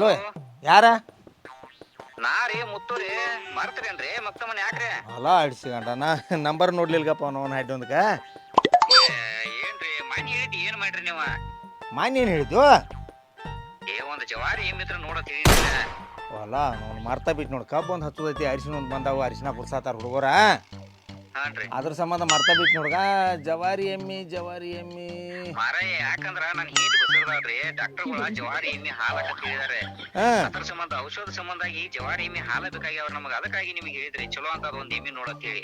Hello ಯಾರ? ನಾ ರೀ ಮುತ್ತು ರೀ. ಮರ್ತರೇನ್ರಿ ಮತ್ತ ಮನೆ ಯಾಕ್ರಿ? ಹೊಲ ಅಡಿಸಿಗಂಡ ನಾ ನಂಬರ್ ನೋಡ್ಲಿಲ್ಗಪ್ಪ ಅವನ ಹಾಯ್ದೊಂದಕ ಏ, ಏನ್ರಿ ಮನಿ ಹೇಳಿದ್ ಏನ್ ಮಾಡ್ರಿ ನೀವ? ಮಾನ್ಯ ಏನು ಹೇಳಿದ್ದು? ಏ ಒಂದ್ ಜವಾರಿ ಏಮಿತ್ರ ನೋಡತ್ ಹೇಳಿದ್ರಲ್ಲ ಹೊಲ ಅವ್ನು ಮರ್ತಾ ಬಿಟ್ಟು ನೋಡಿ ಕಬ್ಬು ಒಂದು ಹಚ್ಚುದೈತಿ ಅರಿಶಿನ ಒಂದು ಬಂದಾವು ಅರಿಶಿನ ಕುಡ್ಸಾತಾರ ಹುಡುಗರ. ಹಾನ್ರಿ. ಅದ್ರ ಸಂಬಂಧ ಮರ್ತಾ ಬಿಟ್ಟು ನೋಡ್ಗ ಜವಾರಿ ಎಮ್ಮಿ ಜವಾರಿ ಎಮ್ಮಿ. ಮಾರಾಯ ಯಾಕಂದ್ರ ನನ್ ಹೀಟ್ ಬಸರ್ದಾಳ್ರಿ ಡಾಕ್ಟರ್ಗಳ ಜವಾರಿ ಎಮ್ಮಿ ಹಾಲಕ್ಕ ಹೇಳಿದಾರೆ ಹಾಂ. ಅದ್ರ ಸಂಬಂಧ ಔಷಧ ಸಂಬಂಧಾಗಿ ಜವಾರಿ ಎಮ್ಮಿ ಹಾಲ ಬೇಕಾಗ್ಯಾವ ನಮಗ ಅದಕ್ಕಾಗಿ ನಿಮಗೆ ಹೇಳಿದ್ರಿ ಚಲೋ ಅಂತ ಒಂದ್ ಎಮ್ಮಿ ನೋಡತ್ ಹೇಳಿ.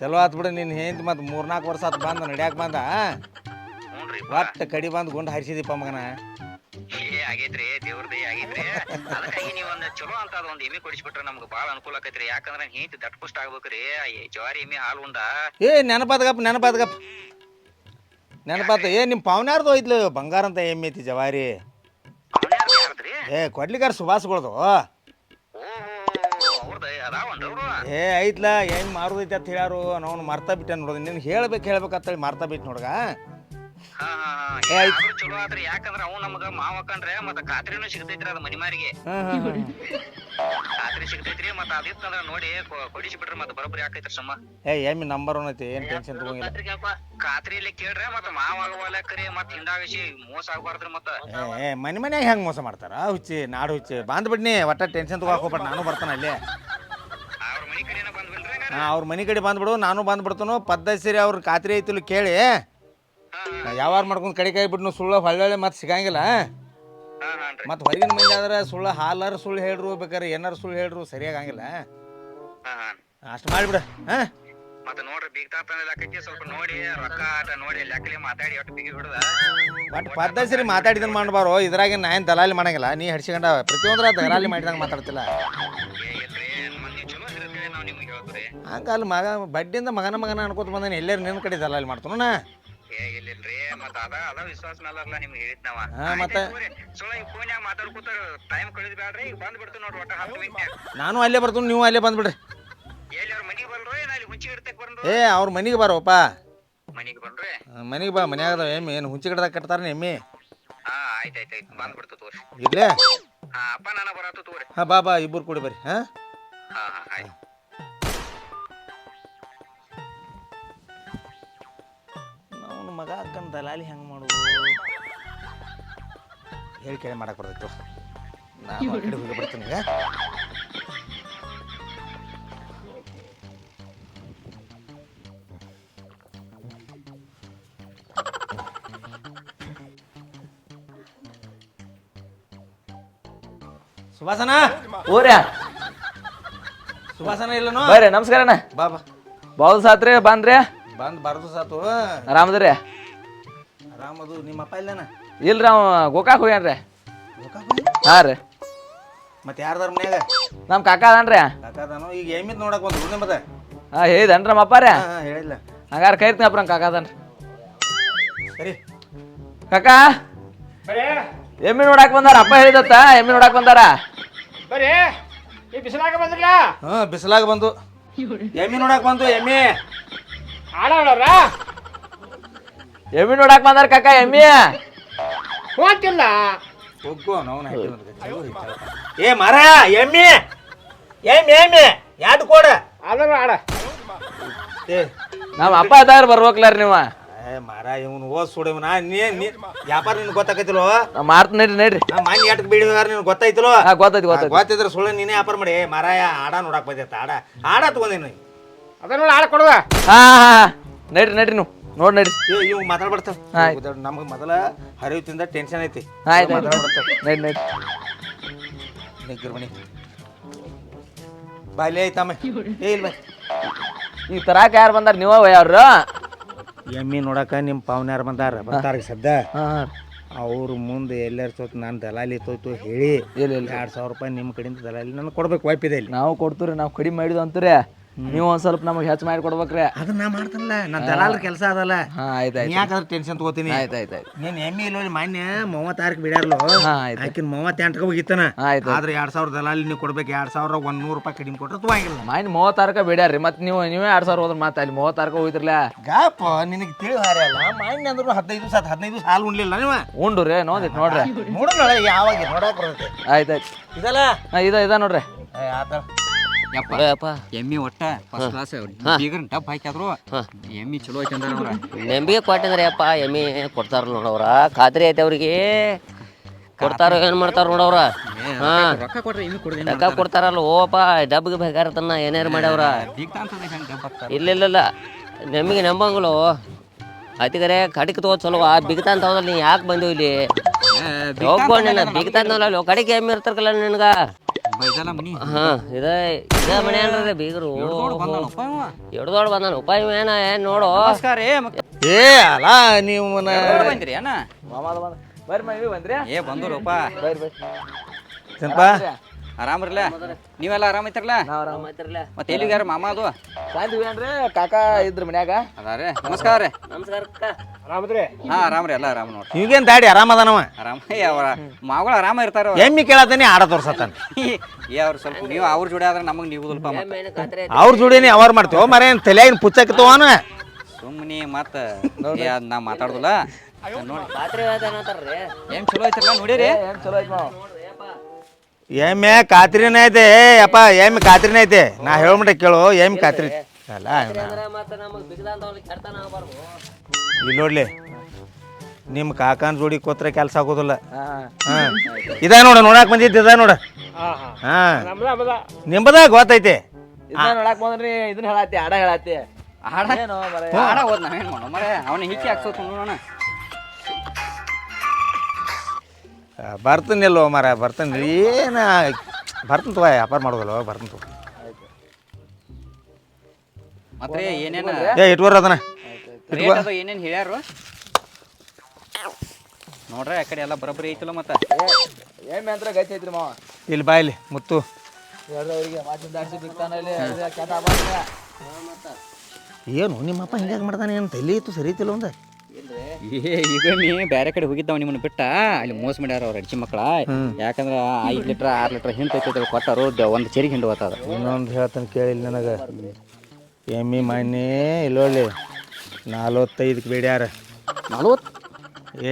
ಚಲೋ ಆತ್ ಬಿಡು ನಿನ್ನ ಹೆಂತ ಮತ್ತೆ ಮೂರ್ನಾಲ್ಕು ವರ್ಷ ಆತ್ ಬಂದ ನಡ್ಯಾಕ ಬಂದ ಹ್ಞೂನ್ರಿ ಒಟ್ಟು ಕಡಿ ಬಂದು ಗುಂಡು ಹರಿಸಿದಿಪ್ಪ ಮಗನ. ಏ ಆಗೈತ್ರಿ ದೇವ್ರದೇ ಆಗೈತ್ರಿ ಅದಕ್ಕಾಗಿ ನೀವ್ ಒಂದ್ ಚಲೋ ಅಂತ ಒಂದ್ ಎಮ್ಮಿ ಕೊಡಿಸ್ಬಿಟ್ರೆ ನಮ್ಗೆ ಬಾಳ ಅನುಕೂಲ ಆಕೈತ್ರಿ. ಯಾಕಂದ್ರ ಹೇಂತಿ ದಟ್ಪುಷ್ಟ ಆಗ್ಬೇಕ್ರಿ. ಈ ಜವಾರಿ ಎಮ್ಮಿ ಹಾಲು ಉಂಡ. ಏ ನೆನಪಾದಗಪ್ಪ ನೆನಪಾದಗಪ್ಪ ನೆನಪಾತ. ಏ ನಿಮ್ಮ ಪಾವನ್ಯಾರ್ದು ಹೋಯ್ತು ಬಂಗಾರ ಅಂತ ಎಮ್ಮೆ ಐತಿ ಜವಾರಿ. ಏ ಕೊಡ್ಲಿಕ್ಕಾರ ಸುಭಾಸ್ಗಳದು ಏ ಐತ್ಲಾ ಹೆಂಗ್ ಮಾರುದೈತಿ ಅಂತ ಹೇಳ್ಯಾರು. ನಾವು ಮರ್ತಾ ಬಿಟ್ಟೆ ನೋಡೋದು ನಿನ್ಗೆ ಹೇಳ್ಬೇಕು ಹೇಳ್ಬೇಕಂತೇಳಿ ಮಾರ್ತಾ ಬಿಟ್ಟು ನೋಡ್ಗ. ಹಾ ಹಾ ಹಾ. ಏ, ಆಯ್ತ್. ಆದ್ರೂ ಚಲೋ ಆತ್ರಿ ಯಾಕಂದ್ರ ಅವ್ ನಮಗ ಮಾವ ಕಂಡ್ರೆ ಮತ್ತ ಖಾತ್ರಿನೂ ಸಿಗ್ತೈತ್ರಿ ಅದ ಮನಿ ಮಾರಿಗೆ ಹಾಂ ಹಾಂ ಹಾಂ. ಖಾತ್ರಿ ಸಿಗ್ತೈತ್ರಿ ಮತ್ತ ಅದಿತ್ತಂದ್ರ ನೋಡಿ ಕೊ- ಕೊಡಿಸ್ಬಿಟ್ರಿ ಮತ್ತ ಬರೋಬ್ಬರಿ ಹಾಕೈತ್ರಿ ಸಮ್ಮ. ಏ ಎಮ್ಮಿ ನಂಬರ್ ಒನ್ ಐತಿ ಏನ್ ಟೆನ್ಷನ್ ತಗೊಂಗಿಲ್ಲ. ಖಾತ್ರಿಯಲ್ಲಿ ಕೇಳ್ರೆ ಮತ್ತ ಮಾವ ಆಗವಲ್ಲಕ್ರಿ ಮತ್ತ ಹಿಂದಾಗಿಸಿ ಮೋಸ ಆಗ್ಬಾರ್ದ್ರಿ ಮತ್ತ. ಏ ಏ ಮನೆ ಮನ್ಯಾಗ ಹೆಂಗ್ ಮೋಸ ಮಾಡ್ತಾರ? ಹುಚ್ಚಿ ನಾಡು ಹುಚ್ಚಿ. ಬಂದ್ ಬಿಡ್ನಿ ಒಟ್ಟ ಟೆನ್ಷನ್ ತಗೋಕ್ ಹೋಗ್ಬೇಡ ನಾನು ಬರ್ತಾನ ಅಲ್ಲಿ ಅವ್ರ ಮನಿ ಕಡೆನ ಬಂದ್ಬಿಡ್ರಿ ಹಂಗಾರ? ಅವ್ರ ಮನೆ ಕಡೆ ಬಂದ್ಬಿಡು ನಾನು ಬಂದ್ಬಿಡ್ತಾನು. ಪದ್ಧತಿ ಸರಿ ಅವ್ರ ಖಾತ್ರಿ ಐತಿಲ್ಲ ಕೇಳಿ. ಯಾವಾರ ಮಾಡ್ಕೊಂಡು ಕಡೆ ಕೈ ಬಿಟ್ಟು ಸುಳ್ಳು ಹೊಳ್ಳೆ ಮತ್ತೆ ಸಿಗಂಗಿಲ್ಲ ಮತ್ತೆ ಹೊರಗಿನ ಮಂದಿ ಆದ್ರೆ ಸುಳ್ಳು ಹಾಲಾರ ಸುಳ್ಳು ಹೇಳ್ರು ಬೇಕಾರೆ ಏನಾರು ಸುಳ್ಳು ಹೇಳ್ರು ಸರಿಯಾಗಿ ಹಂಗಿಲ್ಲ ಹಾ ಹಾ. ಅಷ್ಟು ಮಾಡಿಬಿಡ ಹಾಂ ಮತ್ತ ನೋಡ್ರಿ ಬೀಗ್ ತಾಪಂದ ಲೆಕ್ಕಕ್ಕೆ ಸ್ವಲ್ಪ ನೋಡಿ ರೊಕ್ಕ ಆಟ ನೋಡಿ ಲೆಕ್ಕಲಿ ಮಾತಾಡಿ ಒಟ್ಟು ಬಿಗಿ ಹಿಡ್ದ ಬಟ್ ಪದ್ಧತಿ ಸರಿ ಮಾತಾಡಿದನ್ ಮಾಡಬಾರೋ ಇದ್ರಾಗ ನಾ ಏನು ದಲಾಲಿ ಮಾಡಂಗಿಲ್ಲ ನೀ ಹಡ್ಸಿಕೊಂಡ ಪ್ರತಿಯೊಂದ್ರ ದಲಾಲಿ ಮಾಡಿದಂಗ ಮಾತಾಡ್ತಿಲ್ಲ. ಹಂಗಲ್ಲ ಮಗ ಬಡ್ಡಿಯಿಂದ ಮಗನ ಮಗನ ಅನ್ಕೋತ ಬಂದಾನೆ ಎಲ್ಲರೂ ನಿನ್ನ ಕಡೆ ದಲಾಲಿ ಮಾಡ್ತಾನು ಮತ್ತ ಅದ ಅದ ವಿಶ್ವಾಸ ಮೇಲಲ್ಲ ನಿಮ್ಗೆ ಹೇಳಿದ್ ನಾವ. ಹಾ, ಮತ್ತೆ? ಸುಳ್ಳ ಈ ಫೋನ್ಯಾಗ ಮಾತಾಡ್ಕೊತ ಟೈಮ್ ಕಳಿದ್ ಬ್ಯಾಡ್ರಿ ಈಗ ಬಂದ್ ಬಿಡ್ತು ನೋಡ್ರಿ ಒಟ್ಟ ಹತ್ತು ಮಿನಿಟ್ ನಾನು ಅಲ್ಲೇ ಬರ್ತೀನಿ ನೀವು ಅಲ್ಲೇ ಬಂದ್ಬಿಡ್ರಿ. ಎಲ್ಲಿ ಅವ್ರ ಮನಿಗೆ ಬಲ್ರೋ ಹುಂಚಿ ಬಂದ್ರು ಏ ಅವ್ರ ಮನೆಗೆ ಬರೋಪ್ಪ. ಮನಿಗೆ ಬಾ ಮನ್ಯಾಗ ಎಮ್ಮಿ. ಏನು ಹುಂಚಿ ಗಿಡದಾಗ ಕಟ್ತಾರ ಎಮ್ಮಿ? ಹಾ ಆಯ್ತ್ ಆಯ್ತ್ ಆಯ್ತ್ ಬಂದ್ ಬಿಡ್ತು ತೋರಿ ಇರ್ಲೇ ಹಾ ಅಪ್ಪ ನಾನ ಬರತ್ತು ತೋರಿ ಹಾಂ ಬಾ ಬಾ ಇಬ್ಬರು ಕೂಡಿ ಬರ್ರಿ ಹಾಂ? ಹಾ ಹಾ ಆಯ್ತು. ಮಗ ಅಕ್ಕನ ದಲಾಲಿ ಹೆಂಗೆ ಮಾಡೋದು? ಹೇಳಿ ಕೇಳಿ ಮಾಡಕ್ಕೆ ಬರ್ತಿತ್ತು ನಾನು ಆ ಕಡೆ ಹೋಗಿ ಬರ್ತೀನಿ ಈಗ ಸುಭಾಸನ? ಓರ್ಯ ಸುಭಾಸನ ಇಲ್ಲನೋ? ಬರ್ರಿ ನಮಸ್ಕಾರಣ್ಣ. ಬಾ ಬಾ. ಬಾವು ಸಾತ್ರಿ ಬಂದ್ರಿ ಬಂದ್ ಬರ್ದು ಸಾತು. ಆರಾಮದ್ರಿ? ಆರಾಮದು ನಿಮ್ಮ ಅಪ್ಪ ಇಲ್ಲನ? ಇಲ್ರಿ ಅವ ಗೋಕಾಕ್ ಹೋಗ್ಯಾನ್ರಿ. ಹಾ ರೀ. ಮತ್ತೆ ಯಾರ್ದಾರ ಮನ್ಯಾಗ? ನಮ್ಮ ಕಾಕ ಅದಾನ್ರಿ. ಕಾಕಾದಾನು? ಈಗ ಎಮ್ಮಿದ್ ನೋಡಕ್ ಬಂದ್ರು ನಿಮ್ಮದ. ಮತ್ತೆ ಹಾ ಹೇಳಿದನ್ರಿ ನಮ್ಮ ಅಪ್ಪ ರೀ ಹಾ ಹಾ, ಹೇಳಿಲ್ಲ. ಹಂಗಾರ ಕೈರ್ತೀನಪ್ಪ ನಮ್ಮ ಕಾಕ ಅದಾನ್ರಿ ಸರಿ. ಕಾಕ? ಎಮ್ಮಿ ನೋಡಾಕ್ ಬಂದಾರ ಅಪ್ಪ ಹೇಳಿದತ್ತ ಎಮ್ಮಿ ನೋಡಾಕ್ ಬಂದಾರ. ಬರೀ ಈ ಬಿಸಿಲಾಗ ಬಂದ್ರಲ್ಲ? ಹಾ ಬಿಸಿಲಾಗ ಬಂದು. ಎಮ್ಮಿ ನೋಡಕ್ ಬಂದು ಎಮ್ಮಿ. ಆಡೋರ ಎಮ್ಮಿ ನೋಡಾಕ್ ಬಂದಾರ ಕಾಕ ಎಮ್ಮಿ. ಹೋಗ್ತಿಲ್ಲ ಏ ಮರ ಎಮ್ಮಿ. ಎಮ್ಮಿ ಎಮ್ಮಿ ಯಾವ್ದು ಕೊಡ. ಅದರ ಆಡ ಏ. ನಮ್ಮ ಅಪ್ಪ ಅದಾರ ಬರ್ಬೇಕ್ಲಾರ ನೀವು. ಏ ಮರ ಇವನು ಓದ್ ಸುಡಿವ ನಾ ನೀ ನೀ ವ್ಯಾಪಾರ ನಿನ್ ಗೊತ್ತಾಕೈತಿಲೋ ನಾ ಮಾಡ್ತೀನಿ ನಡ್ರಿ ನಡ್ರಿ ನಾ ಮನೆ ಎಟ್ಕ್ ಬೀಳಿದಾರ ನಿನ್ಗೆ ಗೊತ್ತಾಯ್ತಿಲೋ? ಹಾ ಗೊತ್ತೈತಿ ಗೊತ್ತೈತಿ ಗೊತ್ತಿದ್ರೆ ಸುಳ್ಳು ನೀನೇ ವ್ಯಾಪಾರ ಮಾಡಿ. ಮರಾಯ ಆಡ ನೋಡಕ್ ಬಂದೈತ ಆಡ ಆಡ ತಗೊಂಡೇನು ಅದ ನೋಡಿ ಕೊಡುವ. ಹಾ ಹಾ ಹಾ. ನಡ್ರಿ ನಡ್ರಿ ನೀವು. ನೋಡಿ ನಡ್ರಿ. ಏ ಇವು ಮಾತಾಡ್ಬಾರ್ತಾವ ಆಯ್ತ್. ನಮ್ಗೆ ಮೊದಲ ಹರಿವಿತಿಂದ ಟೆನ್ಷನ್ ಐತಿ. ಆಯ್ತು ಆಯ್ತು ಮಾತಾಡ್ಬಾರ್ತಾವ ನಡ್ರಿ ನಡ್ರಿ. ನಿಗ್ಗರ್ ಮಣಿ ಬಾಯ್ಲೆ ಐತಮ್ಮ ಏ ಇಲ್ಲ ಈಗ ತರಾಕ ಯಾರು ಬಂದಾರ? ನೀವ ಯಾರು ಎಮ್ಮಿ ನೋಡಕ ನಿಮ್ಮ ಯಾರು ಬಂದಾರ? ಬರ್ತಾರ ಸದ್ದ. ಹಾ ಹಾ. ಅವ್ರು ಮುಂದೆ ಎಲ್ಲರ ಸೋತ್ ನಾನು ದಲಾಲಿ ತೋತು ಹೇಳಿ ಇಲ್ಲ ಇಲ್ಲ. ಎರಡು ಸಾವಿರ ರೂಪಾಯಿ ನಿಮ್ಮ ಕಡೆಯಿಂದ ದಲಾಲಿ ನನಗೆ ಕೊಡ್ಬೇಕು ವೈಪಿದೆ ಇಲ್ಲಿ. ನಾವು ಕೊಡ್ತೀವ್ರಿ ನಾವು ಕಡಿಮೆ ಮಾಡಿದ್ವು ಅಂತೀರಿ ನೀವು ಒಂದ್ ಸ್ವಲ್ಪ ನಮಗೆ ಹೆಚ್ಚು ಮಾಡಿ ಕೊಡ್ಬೇಕ್ರಿ. ಅದನ್ನ ನಾ ಮಾಡ್ತಾನಲ್ಲ ನಾ ದಲಾಲ ಕೆಲಸ ಅದಲ್ಲ. ಹಾ ಆಯ್ತು ಆಯ್ತು. ಯಾಕಂದ್ರೆ ಟೆನ್ಷನ್ ತಗೋತೀನಿ? ಆಯ್ತು ಆಯ್ತು ಆಯ್ತು. ನೀನ್ ಎಮ್ಮಿ ಇಲ್ಲ ಮಾನ್ಯ ಮೂವತ್ತಾರಕ್ಕೆ ಬಿಡ್ಯಾರ್ಲು? ಹಾ, ಆಯ್ತು. ಆಕಿನ ಮೂವತ್ತೆಂಟಕ್ಕೆ ಹೋಗಿತ್ತಾನ? ಆಯ್ತು. ಆದ್ರೆ ಎರಡ್ ಸಾವಿರ ದಲಾಲಿ ನೀವು ಕೊಡ್ಬೇಕು ಎರಡ್ ಸಾವಿರ ಒಂದ್ ನೂರು ರೂಪಾಯಿ ಕಡಿಮೆ ಕೊಟ್ರೆ ತಗೋಂಗಿಲ್ಲ. ಮೈನ್ ಮೂವತ್ತಾರಕ್ಕೆ ಬಿಡ್ಯಾರ್ರಿ. ಮತ್ತೆ ನೀವು ನೀವೇ ಎರಡ್ ಸಾವಿರ ಹೋದ್ರೆ ಮತ್ತೆ ಅಲ್ಲಿ ಮೂವತ್ತಾರಕ್ಕೆ ಹೋಗಿದ್ರಲ್ಲ ಗಾಪ ನಿನಗೆ ತಿಳಿ ಹಾರಲ್ಲ ಮಾನ್ಯ ಅಂದ್ರು ಹದಿನೈದು ದಿವಸ ಹದಿನೈದು ದಿವಸ ಹಾಲು ಉಣ್ಲಿಲ್ಲ ನೀವು? ಉಂಡು ರೀ ನೋಡಿ ನೋಡ್ರಿ. ನೋಡೋಣ ಯಾವಾಗ ನೋಡಕ್ ಆಯ್ತಾಯ್ತು ಆಯ್ತು ಆಯ್ತು. ಇದಲ್ಲ? ಇದ ಇದ ನೋಡ್ರಿ. ಏ, ಆತ ಯಪ್ಪ. ಎಮ್ಮಿ ಒಟ್ಟ ಫಸ್ಟ್ ಕ್ಲಾಸ್ ಬೀಗರ್ ಟಪ್ ಹಾಕ್ಯಾದ್ರು. ಎಮ್ಮಿ ಚಲೋ ಐತೆ ಅಂದಾರ ಅವ್ರ. ನೆಂಬಿಗೆ ಕೊಟ್ಟಿದ್ರೆ ಯಪ್ಪ ಎಮ್ಮಿ ಕೊಡ್ತಾರ ನೋಡವ್ರ ಖಾತ್ರಿ ಐತೆ ಅವ್ರಿಗೆ. ಕೊಡ್ತಾರ ಏನ್ ಮಾಡ್ತಾರ ನೋಡವ್ರ ಹಾ. ರೊಕ್ಕ ಕೊಟ್ರೆ ಎಮ್ಮಿ ಕೊಡ್ದೇನೆ ಲೆಕ್ಕ ಕೊಡ್ತಾರಲ್ಲ ಓಪ ಡಬ್ಗೆ ಬೇಕಾರತನ್ನ ಏನೇನು ಮಾಡ್ಯಾವ್ರ. ಇಲ್ಲ ಇಲ್ಲ ಇಲ್ಲ. ನಮಗೆ ನಂಬಂಗಲು ಅತಿಗರೆ ಕಡಿಕೆ ತಗೋ ಚಲೋ. ಆ ಬಿಗ್ತಾ ಅಂತ ಹೋದಲ್ಲ ನೀ ಯಾಕೆ ಬಂದು ಇಲ್ಲಿ? ಹೋಗ್ಬೋದು ಬಿಗ್ತಾ ಅಂತ ಕಡಿಕೆ ಎಮ್ಮಿ ಇರ್ತಾರಲ್ಲ ನಿನಗ. ಬೈದಲ್ಲ ಮನಿ? ಹಾ ಇದ ಇದ ಮನೆ ಬೀಗರು. ಎಡ್ದೋಡ್ ಬಂದಾನ? ಉಪಾಯ ಏನ ಏನ್ ನೋಡು? ನಮಸ್ಕಾರ ಏ ಮಕ್ಕ ಏ ಅಲ್ಲ ನೀವು ನ- ಬಂದ್ರಿ ಅಣ್ಣ? ಮಾಮಾದ ಬಂದ ಬರ್ರಿ ಮಾ ಬಂದ್ರಿ? ಏ ಬಂದೂರಪ್ಪ ಬರ್ರಿ ಬರ್ರಿ. ಚೆನ್ನಪ್ಪ ಆರಾಮ್ರಲ್ಲ? ನೀವೆಲ್ಲ ಆರಾಮ ಐತ್ರಲ್ಲ ನಾವ್ ಆರಾಮ. ಮತ್ತೆ ಎಲ್ಲಿಗಾರ ಮಾಮ ಅದು? ಸಾಯ್ತೀವಿ ಏನ್ರಿ ಕಾಕ ಇದ್ರ ಮನ್ಯಾಗ. ಅದಾರೆ ನಮಸ್ಕಾರ ರೀ. ನಮಸ್ಕಾರ. ಆರಾಮದ್ರಿ ಹಾ ಆರಾಮ್ರಿ ಎಲ್ಲ ಆರಾಮ ನೋಡ್ರಿ. ಈಗೇನ್ ದಾಡಿ ಆರಾಮ ಏ ಅವರ ಮಾಗಳು ಆರಾಮ ಇರ್ತಾರ. ಎಮ್ಮಿ ಕೇಳತಾನೆ ಆಡ ತೋರ್ಸತಾನೆ ಏ ಅವ್ರು ಸ್ವಲ್ಪ ನೀವು ಅವ್ರ ಜೋಡಿ ಆದ್ರೆ ನಮಗೆ ನೀವು ಸ್ವಲ್ಪ? ಅವ್ರ ಜೋಡಿನಿ ಅವ್ರ ಮಾಡ್ತೇವ. ಮರ ಏನ್ ತಲೆಯಾಗಿನ ಪುಚ್ಚಕ್ತವನ ಸುಮ್ಮನೆ ಮತ್ತ ನಾ ಮಾತಾಡುದಿಲ್ಲ. ನೋಡಿ. ಏನ್ ಚಲೋ ಐತಿ ನೋಡಿರಿ. ಏನ್ ಚಲೋ ಐತಿ ಮಾವ? ಎಮ್ಮೆ ಕಾತ್ರಿನ ಐತೆ. ಅಪ್ಪ ಎಮ್ಮೆ ಕಾತ್ರಿನ ಐತೆ. ನಾ ಹೇಳ್ಬಿಟ್ಟೆ ಕೇಳು ಎಮ್ಮೆ ಕಾತ್ರಿ. ಅಲ್ಲ. ಇಲ್ಲಿ ನೋಡ್ಲಿ. ನಿಮ್ಮ ಕಾಕನ ಜೋಡಿ ಕೂತ್ರೆ ಕೆಲಸ ಆಗೋದಿಲ್ಲ. ಹಾಂ ಇದ ನೋಡ ನೋಡಕ್ ಬಂದಿದ್ದ ಇದ ನೋಡ. ಹಾ ನಿಂಬದ ಗೊತ್ತೈತೆ. ನೋಡಕ್ ಬಂದ್ರಿ ಇದನ್ನ ಹೇಳತ್ತಿ ಹಾಡ ಹೇಳತ್ತಿ. ಹಾಡ? ಏನೋ ಮರ ಆಡ ಹೋದ್ ನಾವೇನ್ ಮಾಡೋ ಮರೆ ಅವನ ಹಿಕ್ಕಿ ಹಾಕ್ಸೋದು ನೋಡೋಣ ಬರ್ತೀನಿಲ್ಲೋ ಮರ ಬರ್ತೀನಿ ಏನು ಬರ್ತೀನಿ ತಗೋ ವ್ಯಾಪಾರ ಮಾಡೋದಲ್ಲ ಬರ್ತೀನಿ ತಗೋ ಮತ್ತೆ ಏನೇನ? ಏ ಇಟ್ಕೋರ ಅದನ್ನ. ರೇಟ್ ಅದು ಏನೇನ್ ಹೇಳ್ಯಾರು? ನೋಡ್ರಿ ಆ ಕಡೆ ಎಲ್ಲ ಬರೋಬ್ಬರಿ ಐತಿಲ್ಲ ಮತ್ತೆ. ಏನ್ ಅಂತ ಗತಿ ಐತ್ರಿ ಮಾವ? ಇಲ್ಲಿ ಬಾ ಇಲ್ಲಿ ಮುತ್ತು. ಅವ್ರಿಗೆ ಮಾತಿನ ದಾಡ್ಸಿ ಬಿಗ್ತಾನ ಇಲ್ಲಿ. ಕೆಟ್ಟ ಏನು ನಿಮ್ಮಪ್ಪ ಹಿಂಗಾಗಿ ಮಾಡ್ತಾನೆ ಏನು ತಲೆ ಇತ್ತು ಸರಿ ಐತಿಲ್ಲ ಒಂದ ಈಗ ಬೇರೆ ಕಡೆ ಹೋಗಿದ್ದಾವ ನಿಮ್ಮನ್ನ ಬಿಟ್ಟ. ಅಲ್ಲಿ ಮೋಸ ಮಾಡ್ಯಾರ ಅವ್ರ ಅಡ್ಚಿ ಮಕ್ಕಳ ಯಾಕಂದ್ರ ಐದ್ ಲೀಟ್ರ್ ಆರ್ ಲೀಟ್ರ್ ಹಿಂತ ಐತಿ ಕೊಟ್ಟಾರು ಒಂದು ಚೆರಿಗೆ ಹಿಂಡು ಹೋಗ್ತದ ಇನ್ನೊಂದು ಹೇಳ್ತಾನೆ ಕೇಳಿಲ್ಲ ನನಗೆ. ಎಮ್ಮಿ ಮನೆ ಇಲ್ಲೋಳಿ ನಲ್ವತ್ತೈದಕ್ಕೆ ಬೇಡ್ಯಾರ. ನಲ್ವತ್ತು?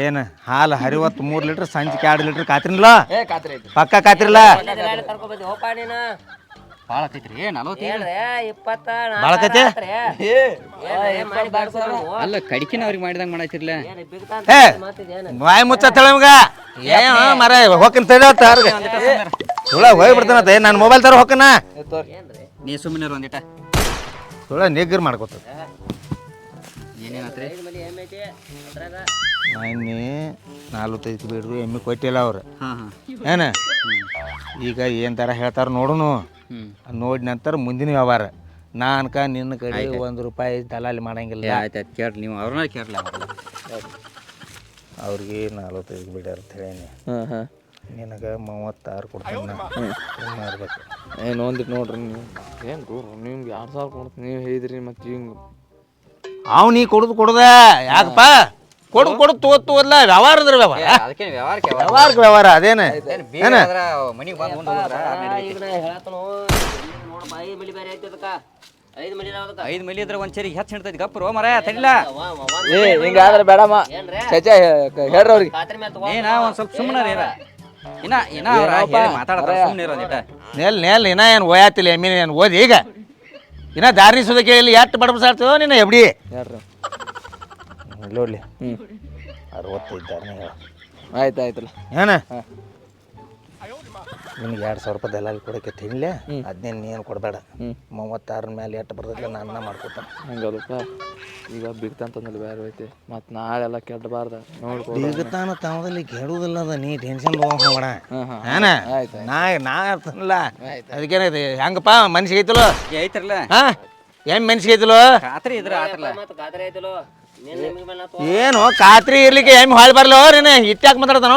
ಏನು ಹಾಲು ಹರಿವತ್ತು ಮೂರು ಲೀಟ್ರ್ ಸಂಜೆಗೆ ಎರಡು ಲೀಟ್ರ್ ಕಾತ್ರಿಲ್ಲ? ಪಕ್ಕ ಕಾತ್ರಿಲ್ಲ ಭಾಳ ಆಕೈತ್ರಿ ನಲ್ವತ್ತೈದು? ಅಲ್ಲ ಕಡಿಕಿನ ಅವ್ರಿಗೆ ಮಾಡಿದಂಗೆ ಬಿಗ್ತಾ ಏ ಅಂತ ಮಾತಿದೇನು? ಬಾಯಿ ಮುಚ್ಚ ತಳಮಗ ಏ ಮರ ಹೊಕ್ಕನ್ ತಡೆಯತ್ತ ಅವ್ರಿಗೆ. ಸುಳ ಹೋಗ್ಬಿಡ್ತಾನತ್ತ ನನ್ನ ಮೊಬೈಲ್ ತರ ಹೊಕ್ಕನ? ನೀ ಸುಮ್ಮನೆ ಒಂದಿಟ ಸುಳ ನಿಗ್ಗರ್ ಮಾಡ್ಕೋತ. ಏನೇನತ್ರಿ? ಮೊನ್ನೆ ನಲ್ವತ್ತೈದು ಬೇಡ್ರು ಎಮ್ಮೆ ಕೊಟ್ಟಿಲ್ಲ ಅವ್ರು. ಹಾಂ ಹಾಂ. ಏನ? ಈಗ ಏನು ಥರ ಹೇಳ್ತಾರ ನೋಡುನು. ನೋಡಿ ನಂತರ ಮುಂದಿನ ವ್ಯವಹಾರ. ನಾ ಅನ್ಕ ನಿನ್ನ ಕಡೆ ಒಂದು ರೂಪಾಯಿ ದಲಾಲಿ ಮಾಡಂಗಿಲ್ಲ. ಆಯ್ತು ಆಯ್ತು. ನೀವು ಅವ್ರನ್ನ ಕೇಳಲ್ಲ ಅವ್ರಿಗೆ ನಲ್ವತ್ತೈದು ಬಿಡ್ಯಾರ ಅಂತ ಹೇಳೀನಿ. ಹಾಂ ಹಾಂ. ನಿನಗೆ ಮೂವತ್ತಾರು ಕೊಡ್ತೀನಿ ನಾ. ಏನ್ ಮಾಡ್ಬೇಕು. ಏನು ನೋಂದಿಟ್ಟು ನೋಡ್ರಿ ನೀವು. ಏನು ನಿಮ್ಗೆ ಎರಡು ಸಾವಿರ ಕೊಡ್ತೀನಿ. ನೀವು ಹೇಳಿದ್ರಿ ಮತ್ತೆ ಹಿಂಗೆ. ಅವ್ ನೀ ಕೊಡುದು ಕೊಡದ. ಯಾಕಪ್ಪ? ಕೊಡು ಕೊಡು ತೋತ್ ಅಲ್ಲ ವ್ಯವಹಾರದ ವ್ಯವಹಾರ ಅದಕ್ಕೆ ವ್ಯವಹಾರಕ್ಕೆ ವ್ಯವಹಾರಕ್ಕೆ ವ್ಯವಹಾರ ಅದೇನ? ಐದ್ ಆದ್ರ ಮನಿಗೆ ಬಂದು ಉಂಡು ಹೋದ್ರ ಆ, ಈಗ ನಾ ಹೇಳತ್ತನು, ನೋಡಮ್ಮ, ಐದು ಮಲಿ ಇದ್ರೆ ಒಂದ್ ಚರಿಗೆ ಹೆಚ್ಚು ಹಿಡ್ತೈತಿ. ಗಪ್ಪರು ಮರ ತಡಿಲ್ಲ ಏ ಹಿಂಗಾದ್ರೆ ಬೇಡಮ್ಮ? ಚಚ ಹೇಳ್ರಿ ಅವ್ರಿಗೆ. ಏನ ಒಂದ್ ಸ್ವಲ್ಪ ಸುಮ್ಮನೆ ಇರ ಇನ್ನ ಇನ್ನ ಅವ್ರ ಹೇಳಿ ಮಾತಾಡತಾರ ಸುಮ್ಮನೆ ಇರೋದಿಟ್ಟ ನೆಲ್ ನೆಲ್ ಇನ್ನ ಏನು ಓಯಾತಿಲ್ಲ ಎಮ್ಮಿನ ಏನು ಓದಿ ಈಗ? ಇನ್ನ ದಾರಿ ಸುದ ಕೇಳಿಲ್ಲ ಎಷ್ಟು ಬಡಬಸಾಡ್ತದೋ ನಿನ್ನ ಎಬ್ಡಿ? ಹೇಳ್ರಿ. ನೋಡ್ಲಿ. ಹ್ಞೂ ಅರವತ್ತೈದು ಆಯ್ತು ಆಯ್ತಲ್ಲ. ಏನ? ನಿಮ್ಗೆ ನಿನ್ಗೆ ಎರಡು ಸಾವಿರ ರೂಪಾಯಿ ದಲಾಲಿ ಕೊಡಕ್ಕೆ ತಿನ್ಲೆ? ಹದಿನೈದು ನೀನು ಕೊಡಬೇಡ. ಮೂವತ್ತಾರ ಮೇಲೆ ಎಟ್ಟು ಬರ್ತೈತಿಲ್ಲ ನಾನು ಮಾಡ್ಕೊತಾನೆ. ಹಂಗಲ್ಲಪ್ಪ ಈಗ ಬಿಗ್ತಂತಂದಲ್ಲಿ ಬೇರೆ ಐತಿ. ಮತ್ತು ನಾಳೆಲ್ಲ ಕೆಟ್ಟಬಾರ್ದ ನೋಡಿ ತಾನು ತಾವದಲ್ಲಿ ಕೆಡುವುದಿಲ್ಲ ಅದ. ನೀ ಟೆನ್ಷನ್ ಹೋಗ್ಬೇಡ ಹಾಂ ಹಾಂ. ಏನ? ಆಯ್ತು ನಾ ನಾ ಅದಕ್ಕೇನ ಅದಕ್ಕೇನೈತಿ ಹೆಂಗಪ್ಪ? ಮನ್ಸಿಗೆ ಐತಲೋ ಐತ್ರಲ್ಲ? ಹಾಂ? ಏನು ಮನ್ಸಿಗೆ ಐತಲೋ ಖಾತ್ರಿ ಇದ್ರ ಆತ್ರಲ್ಲ. ಏನು ಖಾತ್ರಿ ಇರ್ಲಿಕ್ಕೆ ಎಮ್ಮೆ ಹಾಳು ಬರ್ಲೋ ರೀ ಇಟ್ಟಾಕ್ ಮಾತಾಡ್ತಾನ?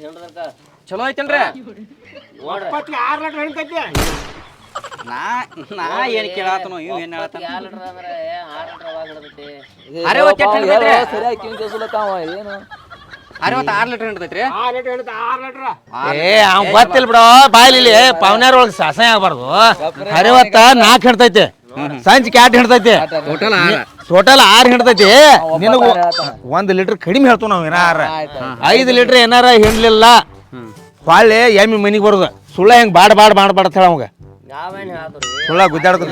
ಹೆಂಡ್ರದಕ್ಕ ಚಲೋ ಐತನ್ರಿ? ನಾ ನಾ ಏನ್ ಕೇಳಾತನೋ ಇವ್ ಏನ್ ಅರೆ ಸರಿಯಾಗಿ ಕಿವಿ ಏನು? ಅರವತ್ತು ಆರು ಲೀಟರ್ ಹಿಡ್ದೈತ್ರಿ ಆರು ಲೀಟರ್ ಹೆಣ್ತ ಆರು ಲೀಟ್ರ್. ಏ ಅವ್ ಗೊತ್ತಿಲ್ಲ ಬಿಡೋ ಪವನ್ಯಾರ ಒಳಗೆ ಸಾಸನೆ ಆಗ್ಬಾರ್ದು. ಅರವತ್ತ ನಾಲ್ಕು ಹಿಡ್ತೈತಿ. ಸಂಜೆ ಕ್ಯಾಟ್ ಹಿಡ್ತೈತಿ. ಟೋಟಲ್ ಟೋಟಲ್ ಆರು. ಹಿಡ್ತೈತಿ. ನಿನಗ ಒಂದ್ ಲೀಟರ್ ಕಡಿಮೆ ಹೇಳ್ತು ನಾವ್ ಏನಾರ. ಐದು ಲೀಟರ್ ಏನಾರ ಹಿಂಡ್ಲಿಲ್ಲ. ಹೊಳ್ಳಿ ಎಮ್ಮಿ ಮನಿಗೆ ಬರುದು. ಸುಳ್ಳ ಹೆಂಗ್ ಬಾಡ್ ಬಾಡ್ ಬಾಡ್ ಅಂತ ಹೇಳ ಅವಂಗ. ನಾವೇನ್ ಹೇಳ್ದ್ರಿ ಸುಳ್ಳ ಗುದ್ದಾಡ್ದು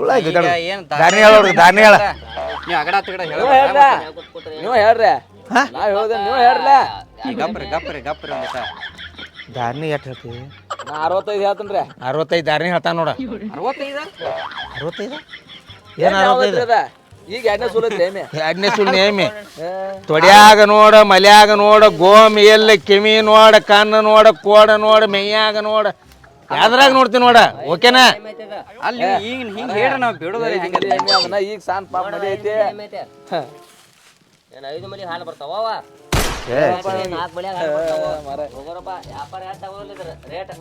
ಸುಳ್ಳ ಏನ್ ದಾರಿ ಹೇಳ ದಾರಿ ಹೇಳ. ನೀವು ಅಗಡ ತಿಗಡ ಹೇಳ ನೀವು ಹೇಳ್ರ. ನೀವು ಹೇಳ್ರಿ. ನಾವ್ ಹೇಳ್ದೆ ನೀವು ಹೇಳ್ರಲ್ಲ ಗಪ್ರಿ ಗಪ್ರಿ ಗಪ್ರಿ ಒಂದಿಟ್ಟ ದಾರಿನಿ ಎಷ್ಟು ಹೇಳ್ತೀವಿ ನಾ ಅರವತ್ತೈದು ಹೇಳ್ತೇನ್ರಿ. ಅರವತ್ತೈದು ಹೇಳ್ತಾನ ನೋಡ. ಅರವತ್ತೈದು? ಅರವತ್ತೈದು? ಏನ್ ಏನ್ ಅರವತ್ತೈದು? ಈಗ ಎರಡನೇ ಸುಲೈತಿ ಎಮ್ಮೆ ಎರಡನೇ ಸುಳ್ಳು ನೇಮಿ ತೊಡ್ಯಾಗ ನೋಡ ಮಲ್ಯಾಗ ನೋಡ ಗೋಮ್ ಎಲ್ಲಿ ಕಿವಿ ನೋಡ ಕಣ್ಣು ನೋಡ ಕೋಡ ನೋಡ ಮೈಯಾಗ ನೋಡ. ಯಾವ್ದ್ರಾಗ ನೋಡ್ತೀನಿ ನೋಡ ಓಕೆನಾ? ಅಲ್ಲಿ ಈಗ ಹಿಂಗ್ ಹೇಳ ನಾವು ಬಿಡೋದ್ರೆ ಹೆಂಗ ಅದನ್ನ ಈಗ ಸಾನ್ ಪಾಪ ಐತೆ ಐತಿ. ಏನ್ ಐದು ಮನಿ ಹಾಲು ಬರ್ತಾವ? ಅವ ಏ. ನಾಲ್ಕು ಮಲಿ ಹಾಲು ಬರ್ತಾವ. ಹೋಗೋರಪ್ಪ ವ್ಯಾಪಾರ ಯಾಕೆ ತಗೊಳ್ಳಿದ್ರ ರೇಟ್?